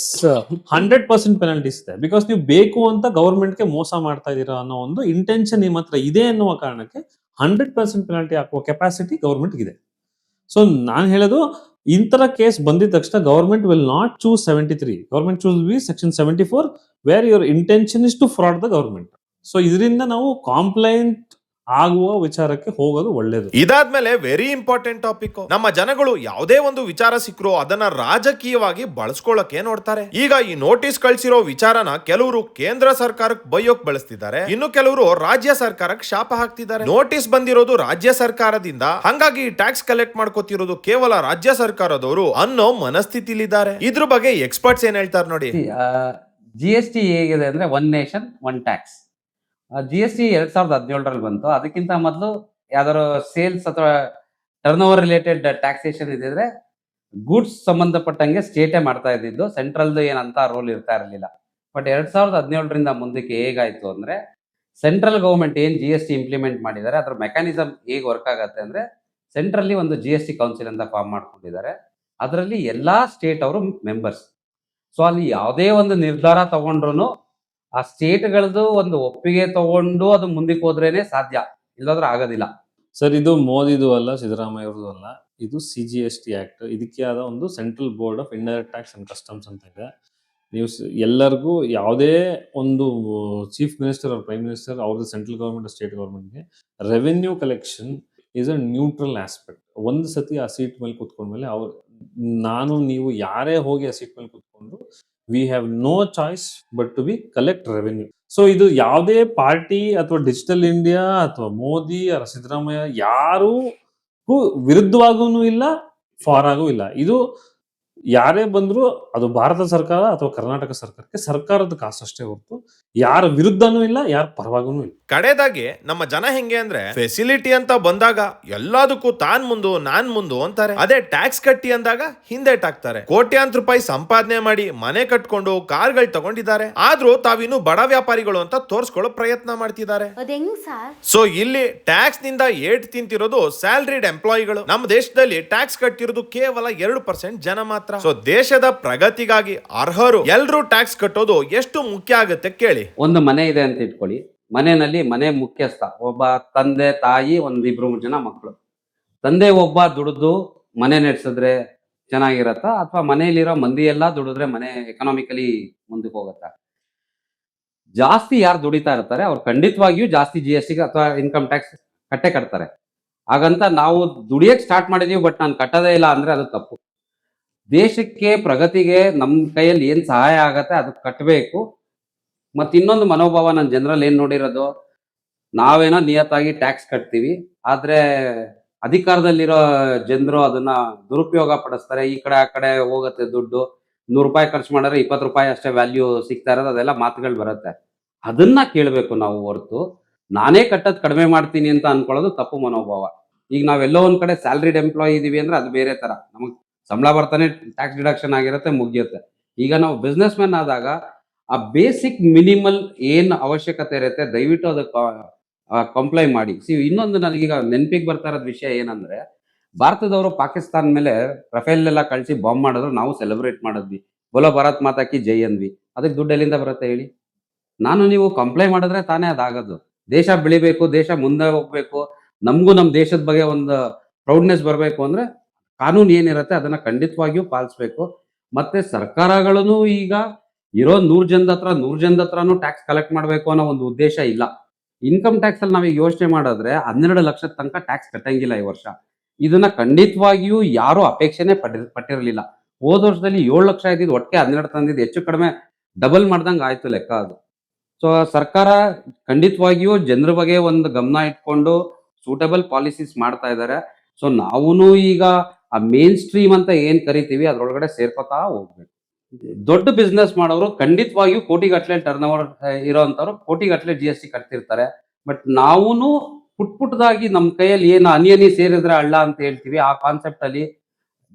hundred percent penalties ಇದೆ. ಬಿಕಾಸ್ ನೀವು ಬೇಕು ಅಂತ ಗೌರ್ಮೆಂಟ್ಗೆ ಮೋಸ ಮಾಡ್ತಾ ಇದ್ದೀರಾ ಅನ್ನೋ ಒಂದು ಇಂಟೆನ್ಷನ್ ನಿಮ್ಮ ಹತ್ರ ಇದೆ ಅನ್ನುವ ಕಾರಣಕ್ಕೆ ಹಂಡ್ರೆಡ್ ಪರ್ಸೆಂಟ್ ಪೆನಾಲ್ಟಿ ಹಾಕುವ ಕೆಪಾಸಿಟಿ ಗೌರ್ಮೆಂಟ್ ಇದೆ ಸೊ ನಾನು ಹೇಳೋದು, ಇಂತರ ಕೇಸ್ ಬಂದಿದ ತಕ್ಷಣ government will not choose seventy three government choose be section seventy four where your intention is to fraud the government so ಇದರಿಂದ ನಾವು ಕಾಂಪ್ಲೈಂಟ್ ಆಗುವ ವಿಚಾರಕ್ಕೆ ಹೋಗೋದು ಒಳ್ಳೇದು. ಇದಾದ್ಮೇಲೆ ವೆರಿ ಇಂಪಾರ್ಟೆಂಟ್ ಟಾಪಿಕ್ ನಮ್ಮ ಜನಗಳು ಯಾವುದೇ ಒಂದು ವಿಚಾರ ಸಿಕ್ಕರು ಅದನ್ನ ರಾಜಕೀಯವಾಗಿ ಬಳಸ್ಕೊಳ್ಳಕ್ಕೆ ನೋಡ್ತಾರೆ. ಈಗ ಈ ನೋಟಿಸ್ ಕಳ್ಸಿರೋ ವಿಚಾರನ ಕೆಲವರು ಕೇಂದ್ರ ಸರ್ಕಾರಕ್ಕೆ ಬೈಯೋಕ್ ಬಳಸ್ತಿದ್ದಾರೆ. ಇನ್ನು ಕೆಲವರು ರಾಜ್ಯ ಸರ್ಕಾರಕ್ಕೆ ಶಾಪ ಹಾಕ್ತಿದ್ದಾರೆ. ನೋಟಿಸ್ ಬಂದಿರೋದು ರಾಜ್ಯ ಸರ್ಕಾರದಿಂದ. ಹಂಗಾಗಿ ಟ್ಯಾಕ್ಸ್ ಕಲೆಕ್ಟ್ ಮಾಡ್ಕೋತಿರೋದು ಕೇವಲ ರಾಜ್ಯ ಸರ್ಕಾರದವರು ಅನ್ನೋ ಮನಸ್ಥಿತಿಲಿದ್ದಾರೆ. ಇದ್ರ ಬಗ್ಗೆ ಎಕ್ಸ್ಪರ್ಟ್ಸ್ ಏನ್ ಹೇಳ್ತಾರೆ ನೋಡಿ. ಜಿ ಎಸ್ ಟಿ ಹೇಗಿದೆ ಅಂದ್ರೆ one nation one tax G S T ಎರಡ್ ಸಾವಿರದ ಹದಿನೇಳರಲ್ಲಿ ಬಂತು. ಅದಕ್ಕಿಂತ ಮೊದಲು ಯಾವ್ದಾದ್ರು ಸೇಲ್ಸ್ ಅಥವಾ ಟರ್ನ್ ಓವರ್ ರಿಲೇಟೆಡ್ ಟ್ಯಾಕ್ಸೇಷನ್ ಇದ್ದಿದ್ರೆ ಗೂಡ್ಸ್ ಸಂಬಂಧಪಟ್ಟಂಗೆ ಸ್ಟೇಟೇ ಮಾಡ್ತಾ ಇದ್ದಿದ್ದು. ಸೆಂಟ್ರಲ್ದು ಏನಂತ ರೋಲ್ ಇರ್ತಾ ಇರಲಿಲ್ಲ. ಬಟ್ ಎರಡ್ ಸಾವಿರದ ಹದಿನೇಳರಿಂದ ಮುಂದಕ್ಕೆ ಹೇಗಾಯ್ತು ಅಂದ್ರೆ ಸೆಂಟ್ರಲ್ ಗೌರ್ಮೆಂಟ್ ಏನ್ ಜಿ ಎಸ್ ಟಿ ಇಂಪ್ಲಿಮೆಂಟ್ ಮಾಡಿದ್ದಾರೆ, ಅದ್ರ ಮೆಕಾನಿಸಮ್ ಹೇಗ್ ವರ್ಕ್ ಆಗತ್ತೆ ಅಂದ್ರೆ ಸೆಂಟ್ರಲ್ಲಿ ಒಂದು ಜಿ ಎಸ್ ಟಿ ಕೌನ್ಸಿಲ್ ಅಂತ ಫಾರ್ಮ್ ಮಾಡ್ಕೊಂಡಿದ್ದಾರೆ. ಅದರಲ್ಲಿ ಎಲ್ಲಾ ಸ್ಟೇಟ್ ಅವರು ಮೆಂಬರ್ಸ್ ಸೊ ಅಲ್ಲಿ ಯಾವುದೇ ಒಂದು ನಿರ್ಧಾರ ತಗೊಂಡ್ರು ಆ ಸ್ಟೇಟ್ಗಳದ್ದು ಒಂದು ಒಪ್ಪಿಗೆ ತಗೊಂಡು ಅದು ಮುಂದಕ್ಕೆ ಹೋದ್ರೇನೆ ಸಾಧ್ಯ. ಇಲ್ಲದ್ರೆ ಆಗೋದಿಲ್ಲ. ಸರ್, ಇದು ಮೋದಿದು ಅಲ್ಲ ಸಿದ್ದರಾಮಯ್ಯ ಅವ್ರದ್ದು ಅಲ್ಲ. ಇದು C G S T act ಇದಕ್ಕೆ ಆದ ಒಂದು central board of indirect tax and customs ಅಂತ ಇದೆ. ನೀವು ಎಲ್ಲರಿಗೂ ಯಾವುದೇ ಒಂದು ಚೀಫ್ ಮಿನಿಸ್ಟರ್ ಅವ್ರ ಪ್ರೈಮ್ ಮಿನಿಸ್ಟರ್ ಅವ್ರದ್ದು central government state ಗೌರ್ಮೆಂಟ್ಗೆ revenue collection is a neutral aspect ಒಂದು ಸತಿ ಆ ಸೀಟ್ ಮೇಲೆ ಕುತ್ಕೊಂಡ್ಮೇಲೆ ಅವ್ರು, ನಾನು, ನೀವು ಯಾರೇ ಹೋಗಿ ಆ ಸೀಟ್ ಮೇಲೆ ಕೂತ್ಕೊಂಡು we have no choice but to be collect revenue so ಇದು ಯಾವುದೇ ಪಾರ್ಟಿ ಅಥವಾ ಡಿಜಿಟಲ್ ಇಂಡಿಯಾ ಅಥವಾ ಮೋದಿ ಅಥವಾ ಸಿದ್ದರಾಮಯ್ಯ ಯಾರು ವಿರುದ್ಧವಾಗೂ ಇಲ್ಲ ಫಾರ್ ಆಗೂ ಇಲ್ಲ. ಇದು ಯಾರೇ ಬಂದರೂ ಅದು ಭಾರತ ಸರ್ಕಾರ ಅಥವಾ ಕರ್ನಾಟಕ ಸರ್ಕಾರಕ್ಕೆ ಸರ್ಕಾರದ ಕಾಸು ಅಷ್ಟೇ ಹೊರತು ಯಾರ ವಿರುದ್ಧನೂ ಇಲ್ಲ ಯಾರ ಪರವಾಗೂ ಇಲ್ಲ. ಕಡೆದಾಗಿ ನಮ್ಮ ಜನ ಹೆಂಗೆ ಅಂದ್ರೆ ಫೆಸಿಲಿಟಿ ಅಂತ ಬಂದಾಗ ಎಲ್ಲದಕ್ಕೂ ತಾನ್ ಮುಂದು ನಾನ್ ಮುಂದು ಅಂತಾರೆ. ಅದೇ ಟ್ಯಾಕ್ಸ್ ಕಟ್ಟಿ ಅಂದಾಗ ಹಿಂದೆಟಾಕ್ತಾರೆ ಕೋಟ್ಯಾಂತರ ರೂಪಾಯಿ ಸಂಪಾದನೆ ಮಾಡಿ ಮನೆ ಕಟ್ಕೊಂಡು ಕಾರ್ಗಳು ತಗೊಂಡಿದ್ದಾರೆ. ಆದ್ರೂ ತಾವಿನ್ನು ಬಡ ವ್ಯಾಪಾರಿಗಳು ಅಂತ ತೋರ್ಸ್ಕೊಳ್ಳೋ ಪ್ರಯತ್ನ ಮಾಡ್ತಿದ್ದಾರೆ. ಸೊ ಇಲ್ಲಿ ಟ್ಯಾಕ್ಸ್ನಿಂದ ಏಟ್ ತಿಂತಿರೋದು ಸ್ಯಾಲ್ರಿಡ್ ಎಂಪ್ಲಾಯಿಗಳು ನಮ್ಮ ದೇಶದಲ್ಲಿ ಟ್ಯಾಕ್ಸ್ ಕಟ್ಟಿರೋದು ಕೇವಲ ಎರಡು ಪರ್ಸೆಂಟ್ ಜನ ಮಾತ್ರ. ಸೊ ದೇಶದ ಪ್ರಗತಿಗಾಗಿ ಅರ್ಹರು ಎಲ್ಲರೂ ಟ್ಯಾಕ್ಸ್ ಕಟ್ಟೋದು ಎಷ್ಟು ಮುಖ್ಯ ಆಗುತ್ತೆ ಕೇಳಿ. ಒಂದು ಮನೆ ಇದೆ ಅಂತ ಇಟ್ಕೊಳ್ಳಿ. ಮನೆಯಲ್ಲಿ ಮನೆ ಮುಖ್ಯಸ್ಥ ಒಬ್ಬ ತಂದೆ ತಾಯಿ ಒಂದ್ ಇಬ್ರು ಮೂರು ಜನ ಮಕ್ಕಳು ತಂದೆ ಒಬ್ಬ ದುಡಿದು ಮನೆ ನಡೆಸಿದ್ರೆ ಚೆನ್ನಾಗಿರತ್ತಾ? ಅಥವಾ ಮನೆಯಲ್ಲಿರೋ ಮಂದಿ ಎಲ್ಲ ದುಡಿದ್ರೆ ಮನೆ ಎಕನಾಮಿಕಲಿ ಮುಂದಕ್ಕೆ ಹೋಗತ್ತಾ? ಜಾಸ್ತಿ ಯಾರು ದುಡಿತಾ ಇರ್ತಾರೆ ಅವ್ರು ಖಂಡಿತವಾಗಿಯೂ ಜಾಸ್ತಿ ಜಿ ಎಸ್ ಟಿ ಅಥವಾ ಇನ್ಕಮ್ ಟ್ಯಾಕ್ಸ್ ಕಟ್ಟೆ ಕಟ್ತಾರೆ. ಹಾಗಂತ ನಾವು ದುಡಿಯಕ್ಕೆ ಸ್ಟಾರ್ಟ್ ಮಾಡಿದೀವಿ ಬಟ್ ನಾನು ಕಟ್ಟೋದೇ ಇಲ್ಲ ಅಂದ್ರೆ ಅದು ತಪ್ಪು. ದೇಶಕ್ಕೆ ಪ್ರಗತಿಗೆ ನಮ್ಮ ಕೈಯಲ್ಲಿ ಏನು ಸಹಾಯ ಆಗತ್ತೆ ಅದು ಕಟ್ಟಬೇಕು ಮತ್ತು ಇನ್ನೊಂದು ಮನೋಭಾವ ನಾನು ಜನರಲ್ಲಿ ಏನು ನೋಡಿರೋದು? ನಾವೇನೋ ನಿಯತ್ತಾಗಿ ಟ್ಯಾಕ್ಸ್ ಕಟ್ತೀವಿ, ಆದ್ರೆ ಅಧಿಕಾರದಲ್ಲಿರೋ ಜನರು ಅದನ್ನ ದುರುಪಯೋಗ ಪಡಿಸ್ತಾರೆ. ಈ ಕಡೆ, ಆ ಕಡೆ ಹೋಗುತ್ತೆ ದುಡ್ಡು. ನೂರು ರೂಪಾಯಿ ಖರ್ಚು ಮಾಡಿದ್ರೆ ಇಪ್ಪತ್ತು ರೂಪಾಯಿ ಅಷ್ಟೇ ವ್ಯಾಲ್ಯೂ ಸಿಗ್ತಾ ಇರೋದು, ಅದೆಲ್ಲ ಮಾತುಗಳು ಬರುತ್ತೆ. ಅದನ್ನ ಕೇಳಬೇಕು ನಾವು ಹೊರತು. ನಾನೇ ಕಟ್ಟೋದು ಕಡಿಮೆ ಮಾಡ್ತೀನಿ ಅಂತ ಅನ್ಕೊಳ್ಳೋದು ತಪ್ಪು ಮನೋಭಾವ. ಈಗ ನಾವೆಲ್ಲೋ ಒಂದ್ ಕಡೆ ಸ್ಯಾಲ್ರಿಡ್ ಎಂಪ್ಲಾಯಿ ಇದೀವಿ ಅಂದ್ರೆ ಅದು ಬೇರೆ ತರ. ನಮಗೆ ಸಂಬಳ ಬರ್ತಾನೆ ಟ್ಯಾಕ್ಸ್ ಡಿಡಕ್ಷನ್ ಆಗಿರುತ್ತೆ, ಮುಗಿಯುತ್ತೆ. ಈಗ ನಾವು ಬಿಸ್ನೆಸ್ ಮ್ಯಾನ್ ಆದಾಗ ಆ ಬೇಸಿಕ್ ಮಿನಿಮಲ್ ಏನು ಅವಶ್ಯಕತೆ ಇರುತ್ತೆ, ದಯವಿಟ್ಟು ಅದಕ್ಕೆ ಕಂಪ್ಲೈ ಮಾಡಿ. ಸಿ ಇನ್ನೊಂದು ನನಗೀಗ ನೆನಪಿಗೆ ಬರ್ತಾ ಇರೋದು ವಿಷಯ ಏನಂದ್ರೆ, ಭಾರತದವರು ಪಾಕಿಸ್ತಾನ ಮೇಲೆ ರಫೇಲ್ ಎಲ್ಲ ಕಳಿಸಿ ಬಾಂಬ್ ಮಾಡಿದ್ರು, ನಾವು ಸೆಲೆಬ್ರೇಟ್ ಮಾಡಿದ್ವಿ. ಬೋಲೋ ಭಾರತ್ ಮಾತಾಕಿ ಜೈ ಅಂದ್ವಿ. ಅದಕ್ಕೆ ದುಡ್ಡು ಎಲ್ಲಿಂದ ಬರುತ್ತೆ ಹೇಳಿ? ನಾನು ನೀವು ಕಂಪ್ಲೈ ಮಾಡಿದ್ರೆ ತಾನೇ ಅದಾಗೋದು. ದೇಶ ಬೆಳಿಬೇಕು, ದೇಶ ಮುಂದೆ ಹೋಗ್ಬೇಕು. ನಮಗೂ ನಮ್ಮ ದೇಶದ ಬಗ್ಗೆ ಒಂದು ಪ್ರೌಡ್ನೆಸ್ ಬರಬೇಕು ಅಂದ್ರೆ ಕಾನೂನು ಏನಿರುತ್ತೆ ಅದನ್ನ ಖಂಡಿತವಾಗಿಯೂ ಪಾಲಿಸ್ಬೇಕು. ಮತ್ತೆ ಸರ್ಕಾರಗಳನ್ನು ಈಗ ಇರೋ ನೂರು ಜನದ ಹತ್ರ, ನೂರು ಜನದ ಹತ್ರನೂ ಟ್ಯಾಕ್ಸ್ ಕಲೆಕ್ಟ್ ಮಾಡಬೇಕು ಅನ್ನೋ ಒಂದು ಉದ್ದೇಶ ಇಲ್ಲ. ಇನ್ಕಮ್ ಟ್ಯಾಕ್ಸ್ ಅಲ್ಲಿ ನಾವೀಗ ಯೋಚನೆ ಮಾಡಿದ್ರೆ ಹನ್ನೆರಡು ಲಕ್ಷದ ತನಕ ಟ್ಯಾಕ್ಸ್ ಕಟ್ಟಂಗಿಲ್ಲ ಈ ವರ್ಷ. ಇದನ್ನ ಖಂಡಿತವಾಗಿಯೂ ಯಾರು ಅಪೇಕ್ಷೆನೆ ಪಟ್ಟಿ, ಪಟ್ಟಿರಲಿಲ್ಲ. ಹೋದ ವರ್ಷದಲ್ಲಿ ಏಳು ಲಕ್ಷ ಇದ್ದಿದ್ದು ಒಟ್ಟಿಗೆ ಹನ್ನೆರಡು ತಂದಿದ್ದು ಹೆಚ್ಚು ಕಡಿಮೆ ಡಬಲ್ ಮಾಡ್ದಂಗೆ ಆಯ್ತು ಲೆಕ್ಕ ಅದು. ಸೊ ಸರ್ಕಾರ ಖಂಡಿತವಾಗಿಯೂ ಜನರ ಬಗ್ಗೆ ಒಂದು ಗಮನ ಇಟ್ಕೊಂಡು ಸೂಟಬಲ್ ಪಾಲಿಸೀಸ್ ಮಾಡ್ತಾ ಇದ್ದಾರೆ ಸೊ ನಾವು ಈಗ ಆ ಮೇನ್ ಸ್ಟ್ರೀಮ್ ಅಂತ ಏನ್ ಕರಿತೀವಿ, ಅದ್ರೊಳಗಡೆ ಸೇರ್ಕೊತಾ ಹೋಗ್ಬೇಕು. ದೊಡ್ಡ ಬಿಸ್ನೆಸ್ ಮಾಡೋರು ಖಂಡಿತವಾಗಿಯೂ ಕೋಟಿಗಟ್ಟಲೆ ಟರ್ನ್ ಓವರ್ ಇರೋಂಥವ್ರು ಕೋಟಿಗಟ್ಲೆ ಜಿ ಎಸ್ ಟಿ ಕಟ್ತಿರ್ತಾರೆ. ಬಟ್ ನಾವೂನು ಪುಟ್ ಪುಟ್ಟದಾಗಿ ನಮ್ಮ ಕೈಯಲ್ಲಿ ಏನು ಹನಿ ಸೇರಿದ್ರೆ ಅಳ್ಳ ಅಂತ ಹೇಳ್ತೀವಿ, ಆ ಕಾನ್ಸೆಪ್ಟ್ ಅಲ್ಲಿ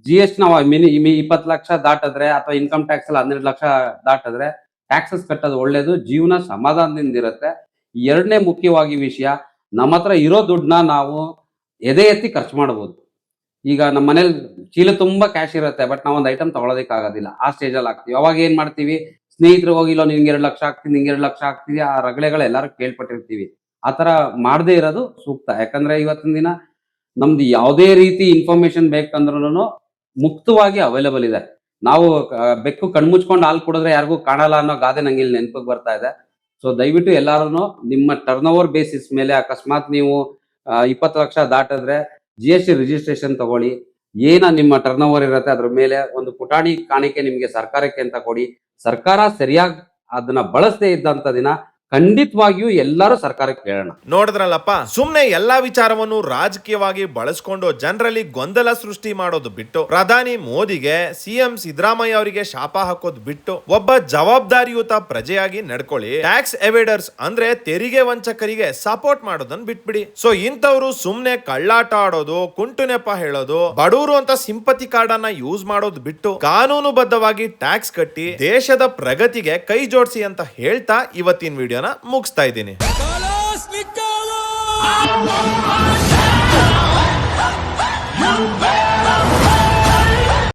ಜಿ ಎಸ್ ನಾವು ಮಿನಿ ಇಪ್ಪತ್ತು ಲಕ್ಷ ದಾಟಿದ್ರೆ ಅಥವಾ ಇನ್ಕಮ್ ಟ್ಯಾಕ್ಸ್ ಅಲ್ಲಿ ಹನ್ನೆರಡು ಲಕ್ಷ ದಾಟಿದ್ರೆ ಟ್ಯಾಕ್ಸಸ್ ಕಟ್ಟೋದು ಒಳ್ಳೇದು, ಜೀವನ ಸಮಾಧಾನದಿಂದ ಇರುತ್ತೆ. ಎರಡನೇ ಮುಖ್ಯವಾಗಿ ವಿಷಯ ನಮ್ಮ ಹತ್ರ ಇರೋ ದುಡ್ಡನ್ನ ನಾವು ಎದೆ ಎತ್ತಿ ಖರ್ಚು ಮಾಡ್ಬೋದು. ಈಗ ನಮ್ಮ ಮನೇಲಿ ಚೀಲ ತುಂಬಾ ಕ್ಯಾಶ್ ಇರುತ್ತೆ ಬಟ್ ನಾವೊಂದು ಐಟಮ್ ತಗೊಳೋದಕ್ಕೆ ಆಗೋದಿಲ್ಲ ಆ ಸ್ಟೇಜಲ್ಲಿ ಆಗ್ತೀವಿ ಅವಾಗ ಏನ್ ಮಾಡ್ತೀವಿ? ಸ್ನೇಹಿತರು ಹೋಗಿಲ್ಲ ನಿಂಗೆ ಎರಡು ಲಕ್ಷ ಹಾಕ್ತೀನಿ, ನಿಂಗೆ ಎರಡು ಲಕ್ಷ ಹಾಕ್ತೀವಿ ಆ ರಗಳೆಗಳು ಎಲ್ಲರೂ ಕೇಳ್ಪಟ್ಟಿರ್ತೀವಿ. ಆ ತರ ಮಾಡದೇ ಇರೋದು ಸೂಕ್ತ. ಯಾಕಂದ್ರೆ ಇವತ್ತಿನ ದಿನ ನಮ್ದು ಯಾವುದೇ ರೀತಿ ಇನ್ಫಾರ್ಮೇಶನ್ ಬೇಕಂದ್ರೂ ಮುಕ್ತವಾಗಿ ಅವೈಲೇಬಲ್ ಇದೆ. ನಾವು ಬೆಕ್ಕು ಕಣ್ಮುಚ್ಕೊಂಡು ಹಾಲು ಕುಡಿದ್ರೆ ಯಾರಿಗೂ ಕಾಣಲ್ಲ ಅನ್ನೋ ಗಾದೆ ನಂಗೆ ಇಲ್ಲಿ ನೆನಪಿಗೆ ಬರ್ತಾ ಇದೆ. ಸೊ ದಯವಿಟ್ಟು ಎಲ್ಲಾರು ನಿಮ್ಮ ಟರ್ನ್ ಓವರ್ ಬೇಸಿಸ್ ಮೇಲೆ ಅಕಸ್ಮಾತ್ ನೀವು ಇಪ್ಪತ್ತು ಲಕ್ಷ ದಾಟಿದ್ರೆ ಜಿ ಎಸ್ ಟಿ ರಿಜಿಸ್ಟ್ರೇಷನ್ ತಗೊಳ್ಳಿ. ಏನ ನಿಮ್ಮ ಟರ್ನ್ ಓವರ್ ಇರುತ್ತೆ ಅದ್ರ ಮೇಲೆ ಒಂದು ಪುಟಾಣಿ ಕಾಣಿಕೆ ನಿಮಗೆ ಸರ್ಕಾರಕ್ಕೆ ಅಂತ ಕೊಡಿ. ಸರ್ಕಾರ ಸರಿಯಾಗಿ ಅದನ್ನ ಬಳಸದೇ ಇದ್ದಂತ ದಿನ ಖಂಡಿತವಾಗಿಯೂ ಎಲ್ಲರೂ ಸರ್ಕಾರಕ್ಕೆ ಕೇಳೋಣ ನೋಡಿದ್ರಲ್ಲಪ್ಪ, ಸುಮ್ನೆ ಎಲ್ಲಾ ವಿಚಾರವನ್ನು ರಾಜಕೀಯವಾಗಿ ಬಳಸ್ಕೊಂಡು ಜನರಲ್ಲಿ ಗೊಂದಲ ಸೃಷ್ಟಿ ಮಾಡೋದು ಬಿಟ್ಟು, ಪ್ರಧಾನಿ ಮೋದಿಗೆ ಸಿಎಂ ಸಿದ್ದರಾಮಯ್ಯ ಅವರಿಗೆ ಶಾಪ ಹಾಕೋದು ಬಿಟ್ಟು, ಒಬ್ಬ ಜವಾಬ್ದಾರಿಯುತ ಪ್ರಜೆಯಾಗಿ ನಡ್ಕೊಳ್ಳಿ. ಟ್ಯಾಕ್ಸ್ ಎವಿಡರ್ಸ್ ಅಂದ್ರೆ ತೆರಿಗೆ ವಂಚಕರಿಗೆ ಸಪೋರ್ಟ್ ಮಾಡೋದನ್ನ ಬಿಟ್ಬಿಡಿ. ಸೊ ಇಂಥವ್ರು ಸುಮ್ನೆ ಕಳ್ಳಾಟ ಆಡೋದು, ಕುಂಟು ನೆಪ ಹೇಳೋದು ಬಡೂರು ಅಂತ ಸಿಂಪತಿ ಕಾರ್ಡ್ ಅನ್ನ ಯೂಸ್ ಮಾಡೋದು ಬಿಟ್ಟು, ಕಾನೂನುಬದ್ಧವಾಗಿ ಟ್ಯಾಕ್ಸ್ ಕಟ್ಟಿ ದೇಶದ ಪ್ರಗತಿಗೆ ಕೈ ಜೋಡಿಸಿ ಅಂತ ಹೇಳ್ತಾ ಇವತ್ತಿನ ವಿಡಿಯೋನ ಮುಗಿಸ್ತಾ ಇದ್ದೀನಿ!